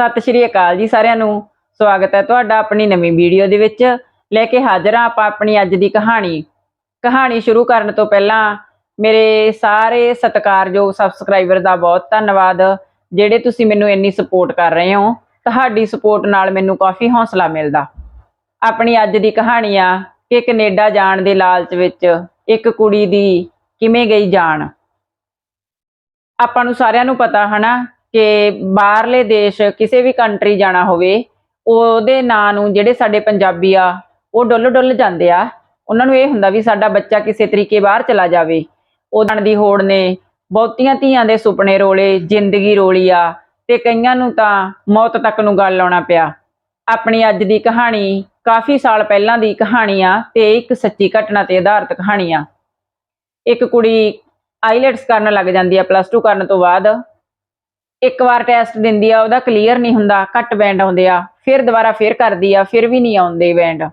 ਸਤਿ ਸ਼੍ਰੀ ਅਕਾਲ ਜੀ ਸਾਰਿਆਂ ਨੂੰ। ਸਵਾਗਤ ਹੈ ਤੁਹਾਡਾ ਆਪਣੀ ਨਵੀਂ ਵੀਡੀਓ ਦੇ ਵਿੱਚ। ਲੈ ਕੇ ਹਾਜ਼ਰ ਹਾਂ ਆਪਾਂ ਆਪਣੀ ਅੱਜ ਦੀ ਕਹਾਣੀ। ਕਹਾਣੀ ਸ਼ੁਰੂ ਕਰਨ ਤੋਂ ਪਹਿਲਾਂ ਮੇਰੇ ਸਾਰੇ ਸਤਿਕਾਰਯੋਗ ਸਬਸਕ੍ਰਾਈਬਰ ਦਾ ਬਹੁਤ ਧੰਨਵਾਦ, ਜਿਹੜੇ ਤੁਸੀਂ ਮੈਨੂੰ ਇੰਨੀ ਸਪੋਰਟ ਕਰ ਰਹੇ ਹੋ। ਤੁਹਾਡੀ ਸਪੋਰਟ ਨਾਲ ਮੈਨੂੰ ਕਾਫੀ ਹੌਸਲਾ ਮਿਲਦਾ। ਆਪਣੀ ਅੱਜ ਦੀ ਕਹਾਣੀ ਆ ਕਿ ਕੈਨੇਡਾ ਜਾਣ ਦੇ ਲਾਲਚ ਵਿੱਚ ਇੱਕ ਕੁੜੀ ਦੀ ਕਿਵੇਂ ਗਈ ਜਾਣ ਆਪਾਂ ਨੂੰ ਸਾਰਿਆਂ ਨੂੰ ਪਤਾ ਹਨਾ ਕਿ ਬਾਹਰਲੇ ਦੇਸ਼ ਕਿਸੇ ਵੀ ਕੰਟਰੀ ਜਾਣਾ ਹੋਵੇ, ਉਹਦੇ ਨਾਂ ਨੂੰ ਜਿਹੜੇ ਸਾਡੇ ਪੰਜਾਬੀ ਆ, ਉਹ ਡੁੱਲ ਡੁੱਲ ਜਾਂਦੇ ਆ। ਉਹਨਾਂ ਨੂੰ ਇਹ ਹੁੰਦਾ ਵੀ ਸਾਡਾ ਬੱਚਾ ਕਿਸੇ ਤਰੀਕੇ ਬਾਹਰ ਚਲਾ ਜਾਵੇ। ਉਹ ਦੀ ਹੋੜ ਨੇ, ਬਹੁਤੀਆਂ ਧੀਆਂ ਦੇ ਸੁਪਨੇ ਰੋਲੇ, ਜ਼ਿੰਦਗੀ ਰੋਲੀ ਆ, ਤੇ ਕਈਆਂ ਨੂੰ ਤਾਂ ਮੌਤ ਤੱਕ ਨੂੰ ਗੱਲ ਲਾਉਣਾ ਪਿਆ। ਆਪਣੀ ਅੱਜ ਦੀ ਕਹਾਣੀ ਕਾਫੀ ਸਾਲ ਪਹਿਲਾਂ ਦੀ ਕਹਾਣੀ ਆ, ਤੇ ਇੱਕ ਸੱਚੀ ਘਟਨਾ ਤੇ ਆਧਾਰਿਤ ਕਹਾਣੀ ਆ। ਇੱਕ ਕੁੜੀ ਆਈਲੈਟਸ ਕਰਨ ਲੱਗ ਜਾਂਦੀ ਆ ਪਲੱਸ 2 ਕਰਨ ਤੋਂ ਬਾਅਦ। ਇੱਕ ਵਾਰ ਟੈਸਟ ਦਿੰਦੀ ਆ, ਉਹਦਾ ਕਲੀਅਰ ਨਹੀਂ ਹੁੰਦਾ, ਘੱਟ ਬੈਂਡ ਆਉਂਦੇ ਆ, ਫਿਰ ਦੁਬਾਰਾ ਫਿਰ ਕਰਦੀ ਆ, ਫਿਰ ਵੀ ਨਹੀਂ ਆਉਂਦੇ ਬੈਂਡ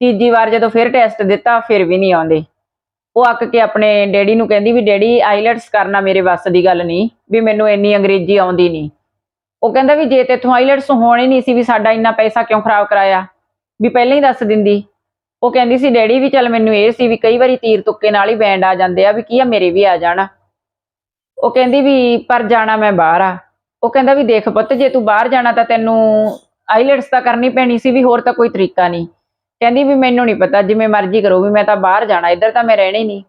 ਤੀਜੀ ਵਾਰ ਜਦੋਂ ਫਿਰ ਟੈਸਟ ਦਿੱਤਾ, ਫਿਰ ਵੀ ਨਹੀਂ ਆਉਂਦੇ। ਉਹ ਅੱਕ ਕੇ ਆਪਣੇ ਡੈਡੀ ਨੂੰ ਕਹਿੰਦੀ ਵੀ, ਡੈਡੀ ਆਈਲੈਟਸ ਕਰਨਾ ਮੇਰੇ ਵੱਸ ਦੀ ਗੱਲ ਨਹੀਂ, ਵੀ ਮੈਨੂੰ ਇੰਨੀ ਅੰਗਰੇਜ਼ੀ ਆਉਂਦੀ ਨਹੀਂ। ਉਹ ਕਹਿੰਦਾ ਵੀ, ਜੇ ਤੂੰ ਆਈਲੈਟਸ ਹੋਣੀ ਨਹੀਂ ਸੀ ਵੀ ਸਾਡਾ ਇੰਨਾ ਪੈਸਾ ਕਿਉਂ ਖਰਾਬ ਕਰਾਇਆ? ਵੀ ਪਹਿਲਾਂ ਹੀ ਦੱਸ ਦਿੰਦੀ। ਉਹ ਕਹਿੰਦੀ ਸੀ, ਡੈਡੀ ਵੀ ਚੱਲ ਮੈਨੂੰ ਇਹ ਸੀ ਵੀ ਕਈ ਵਾਰੀ ਤੀਰ ਤੁੱਕੇ ਨਾਲ ਹੀ ਬੈਂਡ ਆ ਜਾਂਦੇ ਆ, ਵੀ ਕੀ ਆ, ਮੇਰੇ ਵੀ ਆ ਜਾਣਾ? ਉਹ ਕਹਿੰਦੀ ਵੀ, ਪਰ ਜਾਣਾ ਮੈਂ ਬਾਹਰ ਆ। ਉਹ ਕਹਿੰਦਾ ਵੀ ਦੇਖ ਪੁੱਤ, ਜੇ ਤੂੰ ਬਾਹਰ ਜਾਣਾ ਤਾਂ ਤੈਨੂੰ ਆਈਲੈਟਸ ਤਾਂ ਕਰਨੀ ਪੈਣੀ ਸੀ ਵੀ ਹੋਰ ਤਾਂ ਕੋਈ ਤਰੀਕਾ ਨਹੀਂ। ਕਹਿੰਦੀ ਵੀ ਮੈਨੂੰ ਨਹੀਂ ਪਤਾ, ਜਿਵੇਂ ਮਰਜ਼ੀ ਕਰੋ ਵੀ ਮੈਂ ਤਾਂ ਬਾਹਰ ਜਾਣਾ, ਇੱਧਰ ਤਾਂ ਮੈਂ ਰਹਿਣਾ ਹੀ ਨਹੀਂ।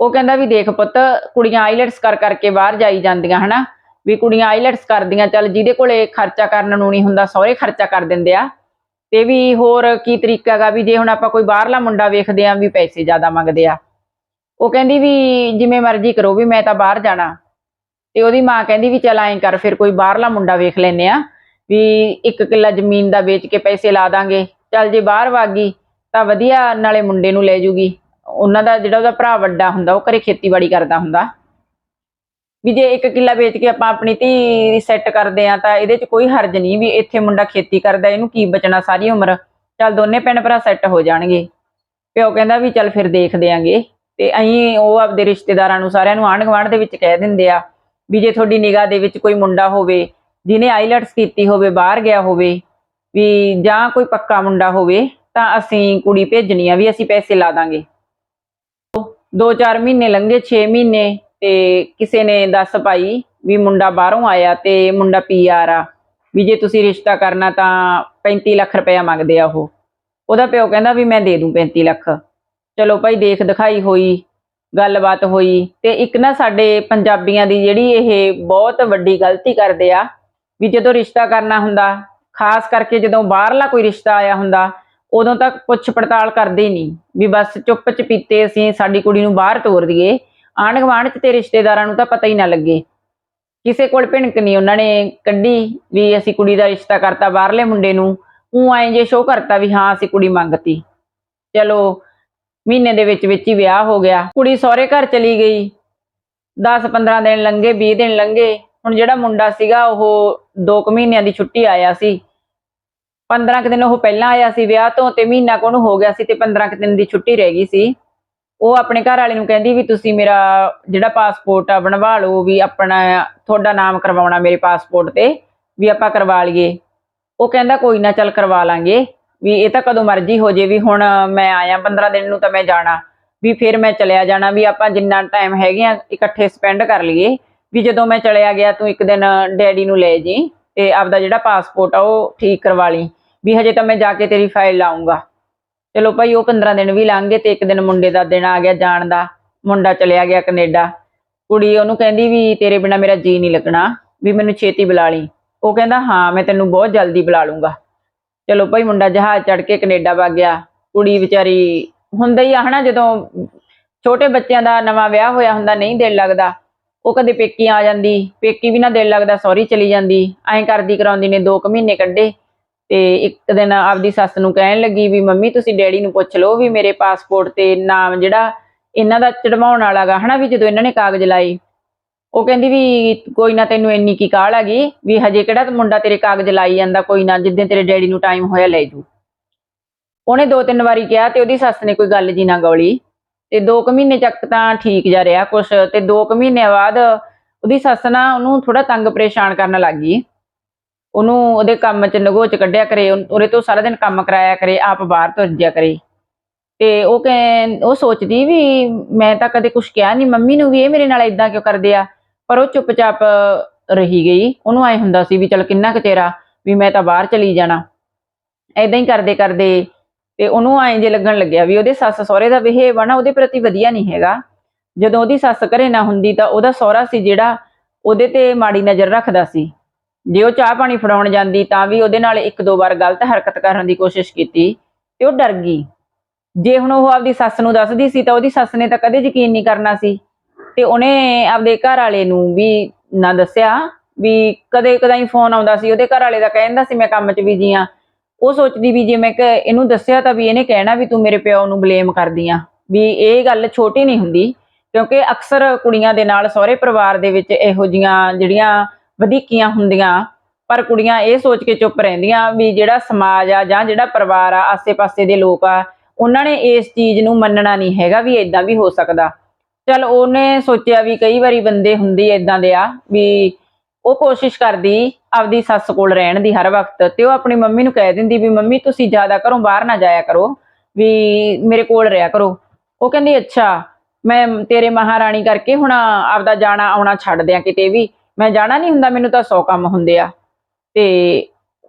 ਉਹ ਕਹਿੰਦਾ ਵੀ ਦੇਖ ਪੁੱਤ, ਕੁੜੀਆਂ ਆਈਲੈਟਸ ਕਰ ਕਰਕੇ ਬਾਹਰ ਜਾਈ ਜਾਂਦੀਆਂ, ਹਨਾ? ਵੀ ਕੁੜੀਆਂ ਆਈਲੈਟਸ ਕਰਦੀਆਂ, ਚੱਲ ਜਿਹਦੇ ਕੋਲੇ ਖਰਚਾ ਕਰਨ ਨੂੰ ਨਹੀਂ ਹੁੰਦਾ, ਸਹੁਰੇ ਖਰਚਾ ਕਰ ਦਿੰਦੇ ਆ। ਤੇ ਵੀ ਹੋਰ ਕੀ ਤਰੀਕਾ ਹੈਗਾ ਵੀ ਜੇ ਹੁਣ ਆਪਾਂ ਕੋਈ ਬਾਹਰਲਾ ਮੁੰਡਾ ਵੇਖਦੇ ਆ ਵੀ ਪੈਸੇ ਜ਼ਿਆਦਾ ਮੰਗਦੇ ਆ। ਉਹ ਕਹਿੰਦੀ ਵੀ ਜਿਵੇਂ ਮਰਜ਼ੀ ਕਰੋ ਵੀ ਮੈਂ ਤਾਂ ਬਾਹਰ ਜਾਣਾ। ਤੇ ਉਹਦੀ ਮਾਂ ਕਹਿੰਦੀ ਵੀ ਚੱਲ ਐਂ ਕਰ, ਫਿਰ ਕੋਈ ਬਾਹਰਲਾ ਮੁੰਡਾ ਵੇਖ ਲੈਨੇ ਆ ਵੀ ਇੱਕ ਕਿੱਲਾ ਜ਼ਮੀਨ ਦਾ ਵੇਚ ਕੇ ਪੈਸੇ ਲਾ ਦਾਂਗੇ। ਚੱਲ ਜੇ ਬਾਹਰ ਵਾਗੀ ਤਾਂ ਵਧੀਆ ਨਾਲੇ ਮੁੰਡੇ ਨੂੰ ਲੈ ਜੂਗੀ। ਉਹਨਾਂ ਦਾ ਜਿਹੜਾ ਉਹਦਾ ਭਰਾ ਵੱਡਾ ਹੁੰਦਾ, ਉਹ ਘਰੇ ਖੇਤੀਬਾੜੀ ਕਰਦਾ ਹੁੰਦਾ। ਵੀ ਜੇ ਇੱਕ ਕਿੱਲਾ ਵੇਚ ਕੇ ਆਪਾਂ ਆਪਣੀ ਧੀ ਸੈੱਟ ਕਰਦੇ ਆ ਤਾਂ ਇਹਦੇ 'ਚ ਕੋਈ ਹਰਜ ਨਹੀਂ ਵੀ ਇੱਥੇ ਮੁੰਡਾ ਖੇਤੀ ਕਰਦਾ, ਇਹਨੂੰ ਕੀ ਬਚਣਾ ਸਾਰੀ ਉਮਰ? ਚੱਲ ਦੋਨੇ ਭੈਣ ਭਰਾ ਸੈੱਟ ਹੋ ਜਾਣਗੇ। ਪਿਓ ਕਹਿੰਦਾ ਵੀ ਚੱਲ ਫਿਰ ਦੇਖਦੇ ਆਂਗੇ। ਤੇ ਅਸੀਂ ਉਹ ਆਪਦੇ ਰਿਸ਼ਤੇਦਾਰਾਂ ਨੂੰ ਸਾਰਿਆਂ ਨੂੰ ਆਂਢ ਗੁਆਂਢ ਦੇ ਵਿੱਚ ਕਹਿ ਦਿੰਦੇ ਆ ਵੀ ਜੇ ਤੁਹਾਡੀ ਨਿਗਾਹ ਦੇ ਵਿੱਚ ਕੋਈ ਮੁੰਡਾ ਹੋਵੇ, ਜਿਹਨੇ ਆਈਲਟਸ ਕੀਤੀ ਹੋਵੇ, ਬਾਹਰ ਗਿਆ ਹੋਵੇ, ਵੀ ਜਾਂ ਕੋਈ ਪੱਕਾ ਮੁੰਡਾ ਹੋਵੇ, ਤਾਂ ਅਸੀਂ ਕੁੜੀ ਭੇਜਣੀ ਆ, ਵੀ ਅਸੀਂ ਪੈਸੇ ਲਾ ਦਾਂਗੇ। 2-4 ਮਹੀਨੇ ਲੰਘੇ 6 ਮਹੀਨੇ, ਤੇ ਕਿਸੇ ਨੇ ਦੱਸ ਪਾਈ ਵੀ ਮੁੰਡਾ ਬਾਹਰੋਂ ਆਇਆ ਤੇ ਮੁੰਡਾ ਪੀਆਰ ਆ। ਵੀ ਜੇ ਤੁਸੀਂ ਰਿਸ਼ਤਾ ਕਰਨਾ ਤਾਂ 35 ਲੱਖ ਰੁਪਇਆ ਮੰਗਦੇ ਆ ਉਹ। ਉਹਦਾ ਪਿਓ ਕਹਿੰਦਾ ਵੀ ਮੈਂ ਦੇ ਦੂੰ 35 ਲੱਖ। ਚਲੋ ਭਾਈ ਦੇਖ ਦਿਖਾਈ ਹੋਈ ਗੱਲਬਾਤ ਹੋਈ ਤੇ ਇੱਕ ਨਾ ਸਾਡੇ ਪੰਜਾਬੀਆਂ ਦੀ ਜਿਹੜੀ ਇਹ ਬਹੁਤ ਵੱਡੀ ਗਲਤੀ ਕਰਦੇ ਆ ਵੀ ਜਦੋਂ ਰਿਸ਼ਤਾ ਕਰਨਾ ਹੁੰਦਾ, ਖਾਸ ਕਰਕੇ ਜਦੋਂ ਬਾਹਰਲਾ ਕੋਈ ਰਿਸ਼ਤਾ ਆਇਆ ਹੁੰਦਾ, ਉਦੋਂ ਤੱਕ ਪੁੱਛ ਪੜਤਾਲ ਕਰਦੇ ਨਹੀਂ, ਵੀ ਬਸ ਚੁੱਪ ਚਪੀਤੇ ਅਸੀਂ ਸਾਡੀ ਕੁੜੀ ਨੂੰ ਬਾਹਰ ਤੋਰ ਦਈਏ, ਆਂਢ ਗੁਆਂਢ ਚ ਤੇ ਰਿਸ਼ਤੇਦਾਰਾਂ ਨੂੰ ਤਾਂ ਪਤਾ ਹੀ ਨਾ ਲੱਗੇ। ਕਿਸੇ ਕੋਲ ਭਿਣਕ ਨਹੀਂ, ਉਹਨਾਂ ਨੇ ਕੱਢੀ ਵੀ ਅਸੀਂ ਕੁੜੀ ਦਾ ਰਿਸ਼ਤਾ ਕਰਤਾ ਬਾਹਰਲੇ ਮੁੰਡੇ ਨੂੰ ਉਹ ਐਂ ਜੇ ਸ਼ੋਅ ਕਰਤਾ ਵੀ ਹਾਂ ਅਸੀਂ ਕੁੜੀ ਮੰਗਤੀ। ਚਲੋ ਮਹੀਨੇ ਦੇ ਵਿੱਚ ਵਿੱਚ ਹੀ ਵਿਆਹ ਹੋ ਗਿਆ। ਕੁੜੀ ਸਹੁਰੇ ਘਰ ਚਲੀ ਗਈ। 10-15 ਦਿਨ ਲੰਘੇ 20 ਦਿਨ ਲੰਘੇ। ਹੁਣ ਜਿਹੜਾ ਮੁੰਡਾ ਸੀਗਾ, ਉਹ 2 ਕੁ ਮਹੀਨਿਆਂ ਦੀ ਛੁੱਟੀ ਆਇਆ ਸੀ। 15 ਕੁ ਦਿਨ ਉਹ ਪਹਿਲਾਂ ਆਇਆ ਸੀ ਵਿਆਹ ਤੋਂ ਤੇ ਮਹੀਨਾ ਕੁ ਹੋ ਗਿਆ ਸੀ ਤੇ 15 ਕੁ ਦਿਨ ਦੀ ਛੁੱਟੀ ਰਹਿ ਗਈ ਸੀ। ਉਹ ਆਪਣੇ ਘਰ ਵਾਲੇ ਨੂੰ ਕਹਿੰਦੀ ਵੀ ਤੁਸੀਂ ਮੇਰਾ ਜਿਹੜਾ ਪਾਸਪੋਰਟ ਆ, ਬਣਵਾ ਲਓ ਵੀ ਆਪਣਾ, ਤੁਹਾਡਾ ਨਾਮ ਕਰਵਾਉਣਾ ਮੇਰੇ ਪਾਸਪੋਰਟ ਤੇ, ਵੀ ਆਪਾਂ ਕਰਵਾ ਲਈਏ। ਉਹ ਕਹਿੰਦਾ ਕੋਈ ਨਾ, ਚੱਲ ਕਰਵਾ ਲਾਂਗੇ। ਵੀ ਇਹ ਤਾਂ ਕਦੋਂ ਮਰਜ਼ੀ ਹੋ ਜੇ ਵੀ ਹੁਣ ਮੈਂ ਆਇਆ 15 ਦਿਨ ਨੂੰ ਤਾਂ ਮੈਂ ਜਾਣਾ। ਵੀ ਫਿਰ ਮੈਂ ਚਲਿਆ ਜਾਣਾ, ਵੀ ਆਪਾਂ ਜਿੰਨਾ ਟਾਈਮ ਹੈਗੇ ਆ ਇਕੱਠੇ ਸਪੈਂਡ ਕਰ ਲਈਏ। ਵੀ ਜਦੋਂ ਮੈਂ ਚਲਿਆ ਗਿਆ, ਤੂੰ ਇੱਕ ਦਿਨ ਡੈਡੀ ਨੂੰ ਲੈ ਜੀ, ਤੇ ਆਪਦਾ ਜਿਹੜਾ ਪਾਸਪੋਰਟ ਆ ਉਹ ਠੀਕ ਕਰਵਾ ਲਈ। ਵੀ ਹਜੇ ਤਾਂ ਮੈਂ ਜਾ ਕੇ ਤੇਰੀ ਫਾਈਲ ਲਾਉਂਗਾ। ਚਲੋ ਭਾਈ, ਉਹ 15 ਦਿਨ ਵੀ ਲੰਘ ਗਏ ਤੇ ਇੱਕ ਦਿਨ ਮੁੰਡੇ ਦਾ ਦਿਨ ਆ ਗਿਆ ਜਾਣ ਦਾ। ਮੁੰਡਾ ਚਲਿਆ ਗਿਆ ਕੈਨੇਡਾ। ਕੁੜੀ ਉਹਨੂੰ ਕਹਿੰਦੀ ਵੀ ਤੇਰੇ ਬਿਨਾ ਮੇਰਾ ਜੀ ਨਹੀਂ ਲੱਗਣਾ, ਵੀ ਮੈਨੂੰ ਛੇਤੀ ਬੁਲਾ ਲਈ। ਉਹ ਕਹਿੰਦਾ, ਹਾਂ, ਮੈਂ ਤੈਨੂੰ ਬਹੁਤ ਜਲਦੀ ਬੁਲਾ ਲੂੰਗਾ। ਚਲੋ ਭਾਈ ਮੁੰਡਾ ਜਹਾਜ਼ ਚੜ ਕੇ ਕੈਨੇਡਾ ਵਗ ਗਿਆ। ਕੁੜੀ ਵਿਚਾਰੀ ਹੁੰਦਾ ਹੀ ਆ ਹਨਾ, ਜਦੋਂ ਛੋਟੇ ਬੱਚਿਆਂ ਦਾ ਨਵਾਂ ਵਿਆਹ ਹੋਇਆ ਹੁੰਦਾ, ਨਹੀਂ ਦਿਲ ਲੱਗਦਾ। ਉਹ ਕਦੇ ਪੇਕੀ ਆ ਜਾਂਦੀ, ਪੇਕੀ ਵੀ ਨਾ ਦਿਲ ਲੱਗਦਾ ਸੌਰੀ ਚਲੀ ਜਾਂਦੀ। ਐਂ ਕਰਦੀ ਕਰਾਉਂਦੀ ਨੇ 2 ਕੁ ਮਹੀਨੇ ਕੱਢੇ ਤੇ ਇੱਕ ਦਿਨ ਆਪਦੀ ਸੱਸ ਨੂੰ ਕਹਿਣ ਲੱਗੀ ਵੀ, ਮੰਮੀ, ਤੁਸੀਂ ਡੈਡੀ ਨੂੰ ਪੁੱਛ ਲਓ ਵੀ ਮੇਰੇ ਪਾਸਪੋਰਟ ਤੇ ਨਾਮ ਜਿਹੜਾ ਇਹਨਾਂ ਦਾ ਚੜਵਾਉਣ ਵਾਲਾਗਾ ਹਨਾ, ਵੀ ਜਦੋਂ ਇਹਨਾਂ ਨੇ ਕਾਗਜ਼ ਲਾਏ। ਉਹ ਕਹਿੰਦੀ ਵੀ ਕੋਈ ਨਾ ਤੈਨੂੰ ਇੰਨੀ ਕੀ ਕਾਹਲ ਹੈਗੀ ਵੀ ਹਜੇ ਕਿਹੜਾ ਮੁੰਡਾ ਤੇਰੇ ਕਾਗਜ਼ ਲਾਈ ਜਾਂਦਾ, ਕੋਈ ਨਾ ਜਿੱਦਾਂ ਤੇਰੇ ਡੈਡੀ ਨੂੰ ਟਾਈਮ ਹੋਇਆ ਲੈ ਜੂ ਉਹਨੇ ਦੋ ਤਿੰਨ ਵਾਰੀ ਕਿਹਾ ਤੇ ਉਹਦੀ ਸੱਸ ਨੇ ਕੋਈ ਗੱਲ ਜੀ ਨਾ ਗੌਲੀ। ਤੇ 2 ਕੁ ਮਹੀਨੇ ਚੱਕ ਤਾਂ ਠੀਕ ਜਾ ਰਿਹਾ ਕੁਛ, ਤੇ 2 ਕੁ ਮਹੀਨੇ ਬਾਅਦ ਉਹਦੀ ਸੱਸ ਨਾ ਉਹਨੂੰ ਥੋੜਾ ਤੰਗ ਪਰੇਸ਼ਾਨ ਕਰਨ ਲੱਗ ਗਈ। ਉਹਨੂੰ ਉਹਦੇ ਕੰਮ 'ਚ ਨਗੋਚ ਕੱਢਿਆ ਕਰੇ ਉਹਦੇ ਤੋਂ ਸਾਰਾ ਦਿਨ ਕੰਮ ਕਰਾਇਆ ਕਰੇ, ਆਪ ਬਾਹਰ ਤੁਰਜਿਆ ਕਰੇ। ਤੇ ਉਹ ਕਹਿ ਉਹ ਸੋਚਦੀ ਵੀ ਮੈਂ ਤਾਂ ਕਦੇ ਕੁਝ ਕਿਹਾ ਨਹੀਂ ਮੰਮੀ ਨੂੰ ਵੀ ਇਹ ਮੇਰੇ ਨਾਲ ਇਦਾਂ ਕਿਉਂ ਕਰਦੇ ਆ? ਪਰ ਉਹ ਚੁੱਪਚਾਪ ਰਹੀ ਗਈ। ਉਹਨੂੰ ਐ ਹੁੰਦਾ ਸੀ ਵੀ ਚਲ ਕਿੰਨਾ ਕੁ ਚਿਹਰਾ ਵੀ ਮੈਂ ਤਾਂ ਬਾਹਰ ਚਲੀ ਜਾਣਾ। ਐਦਾਂ ਹੀ ਕਰਦੇ ਕਰਦੇ ਤੇ ਉਹਨੂੰ ਐਂ ਜੇ ਲੱਗਣ ਲੱਗਿਆ ਵੀ ਉਹਦੇ ਸੱਸ ਸਹੁਰੇ ਦਾ ਬਿਹੇਵ ਆ ਨਾ, ਉਹਦੇ ਪ੍ਰਤੀ ਵਧੀਆ ਨਹੀਂ ਹੈਗਾ। ਜਦੋਂ ਉਹਦੀ ਸੱਸ ਘਰੇ ਨਾ ਹੁੰਦੀ ਤਾਂ ਉਹਦਾ ਸਹੁਰਾ ਸੀ ਜਿਹੜਾ ਉਹਦੇ ਤੇ ਮਾੜੀ ਨਜ਼ਰ ਰੱਖਦਾ ਸੀ। ਜੇ ਉਹ ਚਾਹ ਪਾਣੀ ਫੜਾਉਣ ਜਾਂਦੀ ਤਾਂ ਵੀ ਉਹਦੇ ਨਾਲ ਇੱਕ ਦੋ ਵਾਰ ਗਲਤ ਹਰਕਤ ਕਰਨ ਦੀ ਕੋਸ਼ਿਸ਼ ਕੀਤੀ ਤੇ ਉਹ ਡਰ ਗਈ। ਜੇ ਹੁਣ ਉਹ ਆਪਦੀ ਸੱਸ ਨੂੰ ਦੱਸਦੀ ਸੀ ਤਾਂ ਉਹਦੀ ਸੱਸ ਨੇ ਤਾਂ ਕਦੇ ਯਕੀਨ ਨਹੀਂ ਕਰਨਾ ਸੀ। ਤੇ ਉਹਨੇ ਆਪਦੇ ਘਰ ਵਾਲੇ ਨੂੰ ਵੀ ਨਾ ਦੱਸਿਆ ਵੀ ਕਦੇ ਕਦਾਈ ਫੋਨ ਆਉਂਦਾ ਸੀ। ਉਹਦੇ ਘਰ ਵਾਲੇ ਦਾ ਕਹਿੰਦਾ ਸੀ, ਮੈਂ ਕੰਮ 'ਚ ਬਿਜ਼ੀ ਆ। ਉਹ ਸੋਚਦੀ ਵੀ ਜੇ ਮੈਂ ਇਹਨੂੰ ਦੱਸਿਆ ਤਾਂ ਵੀ ਇਹਨੇ ਕਹਿਣਾ ਵੀ ਤੂੰ ਮੇਰੇ ਪਿਓ ਨੂੰ ਬਲੇਮ ਕਰਦੀ ਆ। ਵੀ ਇਹ ਗੱਲ ਛੋਟੀ ਨਹੀਂ ਹੁੰਦੀ, ਕਿਉਂਕਿ ਅਕਸਰ ਕੁੜੀਆਂ ਦੇ ਨਾਲ ਸਹੁਰੇ ਪਰਿਵਾਰ ਦੇ ਵਿੱਚ ਇਹੋ ਜੀਆਂ ਜਿਹੜੀਆਂ ਵਧੀਕੀਆਂ ਹੁੰਦੀਆਂ, ਪਰ ਕੁੜੀਆਂ ਇਹ ਸੋਚ ਕੇ ਚੁੱਪ ਰਹਿੰਦੀਆਂ ਵੀ ਜਿਹੜਾ ਸਮਾਜ ਆ ਜਾਂ ਜਿਹੜਾ ਪਰਿਵਾਰ ਆ, ਆਸੇ-ਪਾਸੇ ਦੇ ਲੋਕ ਆ, ਉਹਨਾਂ ਨੇ ਇਸ ਚੀਜ਼ ਨੂੰ ਮੰਨਣਾ ਨਹੀਂ ਹੈਗਾ ਵੀ ਇਦਾਂ ਵੀ ਹੋ ਸਕਦਾ। ਚਲ ਉਹਨੇ ਸੋਚਿਆ ਵੀ ਕਈ ਵਾਰੀ ਬੰਦੇ ਹੁੰਦੇ ਇਦਾਂ ਦੇ ਆ ਵੀ ਉਹ ਕੋਸ਼ਿਸ਼ ਕਰਦੀ ਆਪਦੀ ਸੱਸ ਕੋਲ ਰਹਿਣ ਦੀ ਹਰ ਵਕਤ ਤੇ ਉਹ ਆਪਣੀ ਮੰਮੀ ਨੂੰ ਕਹਿ ਦਿੰਦੀ ਵੀ ਮੰਮੀ ਤੁਸੀਂ ਜ਼ਿਆਦਾ ਘਰੋਂ ਬਾਹਰ ਨਾ ਜਾਇਆ ਕਰੋ, ਵੀ ਮੇਰੇ ਕੋਲ ਰਿਹਾ ਕਰੋ। ਉਹ ਕਹਿੰਦੀ, ਅੱਛਾ, ਮੈਂ ਤੇਰੇ ਮਹਾਰਾਣੀ ਕਰਕੇ ਹੁਣ ਆਪਦਾ ਜਾਣਾ ਆਉਣਾ ਛੱਡ ਦਿਆਂ ਕਿਤੇ ਵੀ। ਮੈਂ ਜਾਣਾ ਨਹੀਂ ਹੁੰਦਾ, ਮੈਨੂੰ ਤਾਂ ਸੌ ਕੰਮ ਹੁੰਦੇ ਆ। ਤੇ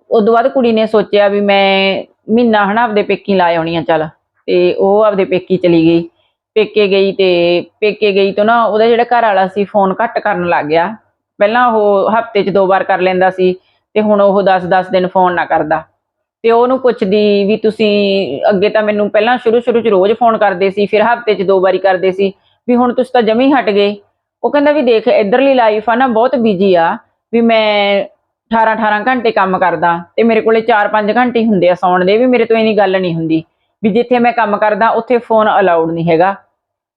ਉਦੋਂ ਬਾਅਦ ਕੁੜੀ ਨੇ ਸੋਚਿਆ ਵੀ ਮੈਂ ਮਹੀਨਾ ਹਨਾ ਆਪਦੇ ਪੇਕੀ ਲਾ ਆਉਣੀ ਆ, ਚੱਲ। ਤੇ ਉਹ ਆਪਦੇ ਪੇਕੀ ਚਲੀ ਗਈ। ਪੇਕੇ ਗਈ ਤੇ ਪੇਕੇ ਗਈ ਤੋਂ ਨਾ ਉਹਦਾ ਜਿਹੜਾ ਘਰ ਵਾਲਾ ਸੀ ਫੋਨ ਘੱਟ ਕਰਨ ਲੱਗ ਗਿਆ। ਪਹਿਲਾਂ ਉਹ ਹਫ਼ਤੇ 'ਚ ਦੋ ਵਾਰ ਕਰ ਲੈਂਦਾ ਸੀ ਤੇ ਹੁਣ ਉਹ 10-10 ਦਿਨ ਫੋਨ ਨਾ ਕਰਦਾ। ਤੇ ਉਹਨੂੰ ਪੁੱਛਦੀ ਵੀ ਤੁਸੀਂ ਅੱਗੇ ਤਾਂ ਮੈਨੂੰ ਪਹਿਲਾਂ ਸ਼ੁਰੂ ਸ਼ੁਰੂ 'ਚ ਰੋਜ਼ ਫੋਨ ਕਰਦੇ ਸੀ, ਫਿਰ ਹਫ਼ਤੇ 'ਚ ਦੋ ਵਾਰੀ ਕਰਦੇ ਸੀ, ਵੀ ਹੁਣ ਤੁਸੀਂ ਤਾਂ ਜਮੀ ਹਟ ਗਏ। ਉਹ ਕਹਿੰਦਾ ਵੀ ਦੇਖ, ਇਧਰਲੀ ਲਾਈਫ ਆ ਨਾ ਬਹੁਤ ਬਿਜ਼ੀ ਆ, ਵੀ ਮੈਂ 18 18 ਘੰਟੇ ਕੰਮ ਕਰਦਾ ਤੇ ਮੇਰੇ ਕੋਲੇ 4-5 ਘੰਟੇ ਹੀ ਹੁੰਦੇ ਆ ਸੌਣ ਦੇ, ਵੀ ਮੇਰੇ ਤੋਂ ਇਨੀ ਗੱਲ ਨਹੀਂ ਹੁੰਦੀ। ਵੀ ਜਿੱਥੇ ਮੈਂ ਕੰਮ ਕਰਦਾ, ਉੱਥੇ ਫੋਨ ਅਲਾਉਡ ਨਹੀਂ ਹੈਗਾ।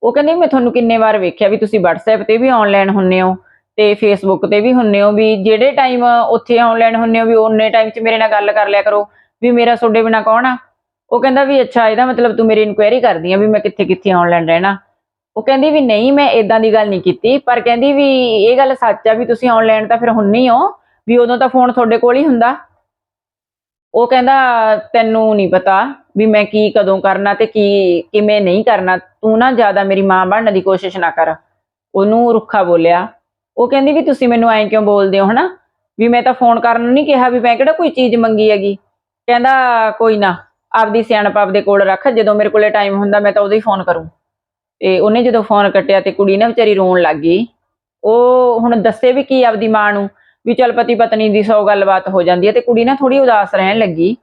ਉਹ ਕਹਿੰਦੀ, ਮੈਂ ਤੁਹਾਨੂੰ ਕਿੰਨੇ ਵਾਰ ਵੇਖਿਆ ਵੀ ਤੁਸੀਂ WhatsApp ਤੇ ਵੀ ਆਨਲਾਈਨ ਹੁੰਨੇ ਹੋ ਤੇ Facebook ਤੇ ਵੀ ਹੁੰਨੇ ਹੋ ਵੀ ਜਿਹੜੇ ਟਾਈਮ ਉੱਥੇ ਆਨਲਾਈਨ ਹੁੰਨੇ ਹੋ ਵੀ ਉਹਨੇ ਟਾਈਮ 'ਚ ਮੇਰੇ ਨਾਲ ਗੱਲ ਕਰ ਲਿਆ ਕਰੋ ਵੀ ਮੇਰਾ ਤੁਹਾਡੇ ਬਿਨਾ ਕੌਣ ਆ? ਉਹ ਕਹਿੰਦਾ ਵੀ, ਅੱਛਾ, ਇਹਦਾ ਮਤਲਬ ਤੂੰ ਮੇਰੀ ਇਨਕੁਆਇਰੀ ਕਰਦੀ ਆ ਵੀ ਮੈਂ ਕਿੱਥੇ ਕਿੱਥੇ ਆਨਲਾਈਨ ਰਹਿਣਾ। ਉਹ ਕਹਿੰਦੀ ਵੀ, ਨਹੀਂ, ਮੈਂ ਇਦਾਂ ਦੀ ਗੱਲ ਨਹੀਂ ਕੀਤੀ, ਪਰ ਕਹਿੰਦੀ ਵੀ ਇਹ ਗੱਲ ਸੱਚ ਆ ਵੀ ਤੁਸੀਂ ਆਨਲਾਈਨ ਤਾਂ ਫਿਰ ਹੁੰਨੀ ਹੋ ਵੀ ਉਦੋਂ ਤਾਂ ਫੋਨ ਤੁਹਾਡੇ ਕੋਲ ਹੀ ਹੁੰਦਾ। ਉਹ ਕਹਿੰਦਾ, ਤੈਨੂੰ ਨਹੀਂ ਪਤਾ ਵੀ ਮੈਂ ਕੀ ਕਦੋਂ ਕਰਨਾ ਤੇ ਕੀ ਕਿਵੇਂ ਨਹੀਂ ਕਰਨਾ, ਤੂੰ ਨਾ ਜ਼ਿਆਦਾ ਮੇਰੀ ਮਾਂ ਬਣਨ ਦੀ ਕੋਸ਼ਿਸ਼ ਨਾ ਕਰ। ਉਹਨੂੰ ਰੁੱਖਾ ਬੋਲਿਆ। ਉਹ ਕਹਿੰਦੀ ਵੀ ਤੁਸੀਂ ਮੈਨੂੰ ਐਂ ਕਿਉਂ ਬੋਲਦੇ ਹੋ, ਹਨਾ? ਵੀ ਮੈਂ ਤਾਂ ਫੋਨ ਕਰਨ ਨੂੰ ਨਹੀਂ ਕਿਹਾ ਵੀ ਮੈਂ ਕਿਹੜਾ ਕੋਈ ਚੀਜ਼ ਮੰਗੀ ਹੈਗੀ। ਕਹਿੰਦਾ, ਕੋਈ ਨਾ, ਆਪਦੀ ਸਿਆਣਪ ਆਪਦੇ ਕੋਲ ਰੱਖ, ਜਦੋਂ ਮੇਰੇ ਕੋਲੇ ਟਾਈਮ ਹੁੰਦਾ ਮੈਂ ਤਾਂ ਉਦੋਂ ਹੀ ਫੋਨ ਕਰੂੰ। ਤੇ ਉਹਨੇ ਜਦੋਂ ਫੋਨ ਕੱਟਿਆ ਤੇ ਕੁੜੀ ਨਾ ਵਿਚਾਰੀ ਰੋਣ ਲੱਗ ਗਈ। ਉਹ ਹੁਣ ਦੱਸੇ ਵੀ ਕੀ ਆਪਦੀ ਮਾਂ ਨੂੰ, ਵੀ ਚਲ ਪਤੀ ਪਤਨੀ ਦੀ ਸੌ ਗੱਲਬਾਤ ਹੋ ਜਾਂਦੀ ਹੈ ਤੇ ਕੁੜੀ ਨਾ ਥੋੜੀ ਉਦਾਸ ਰਹਿਣ ਲੱਗੀ।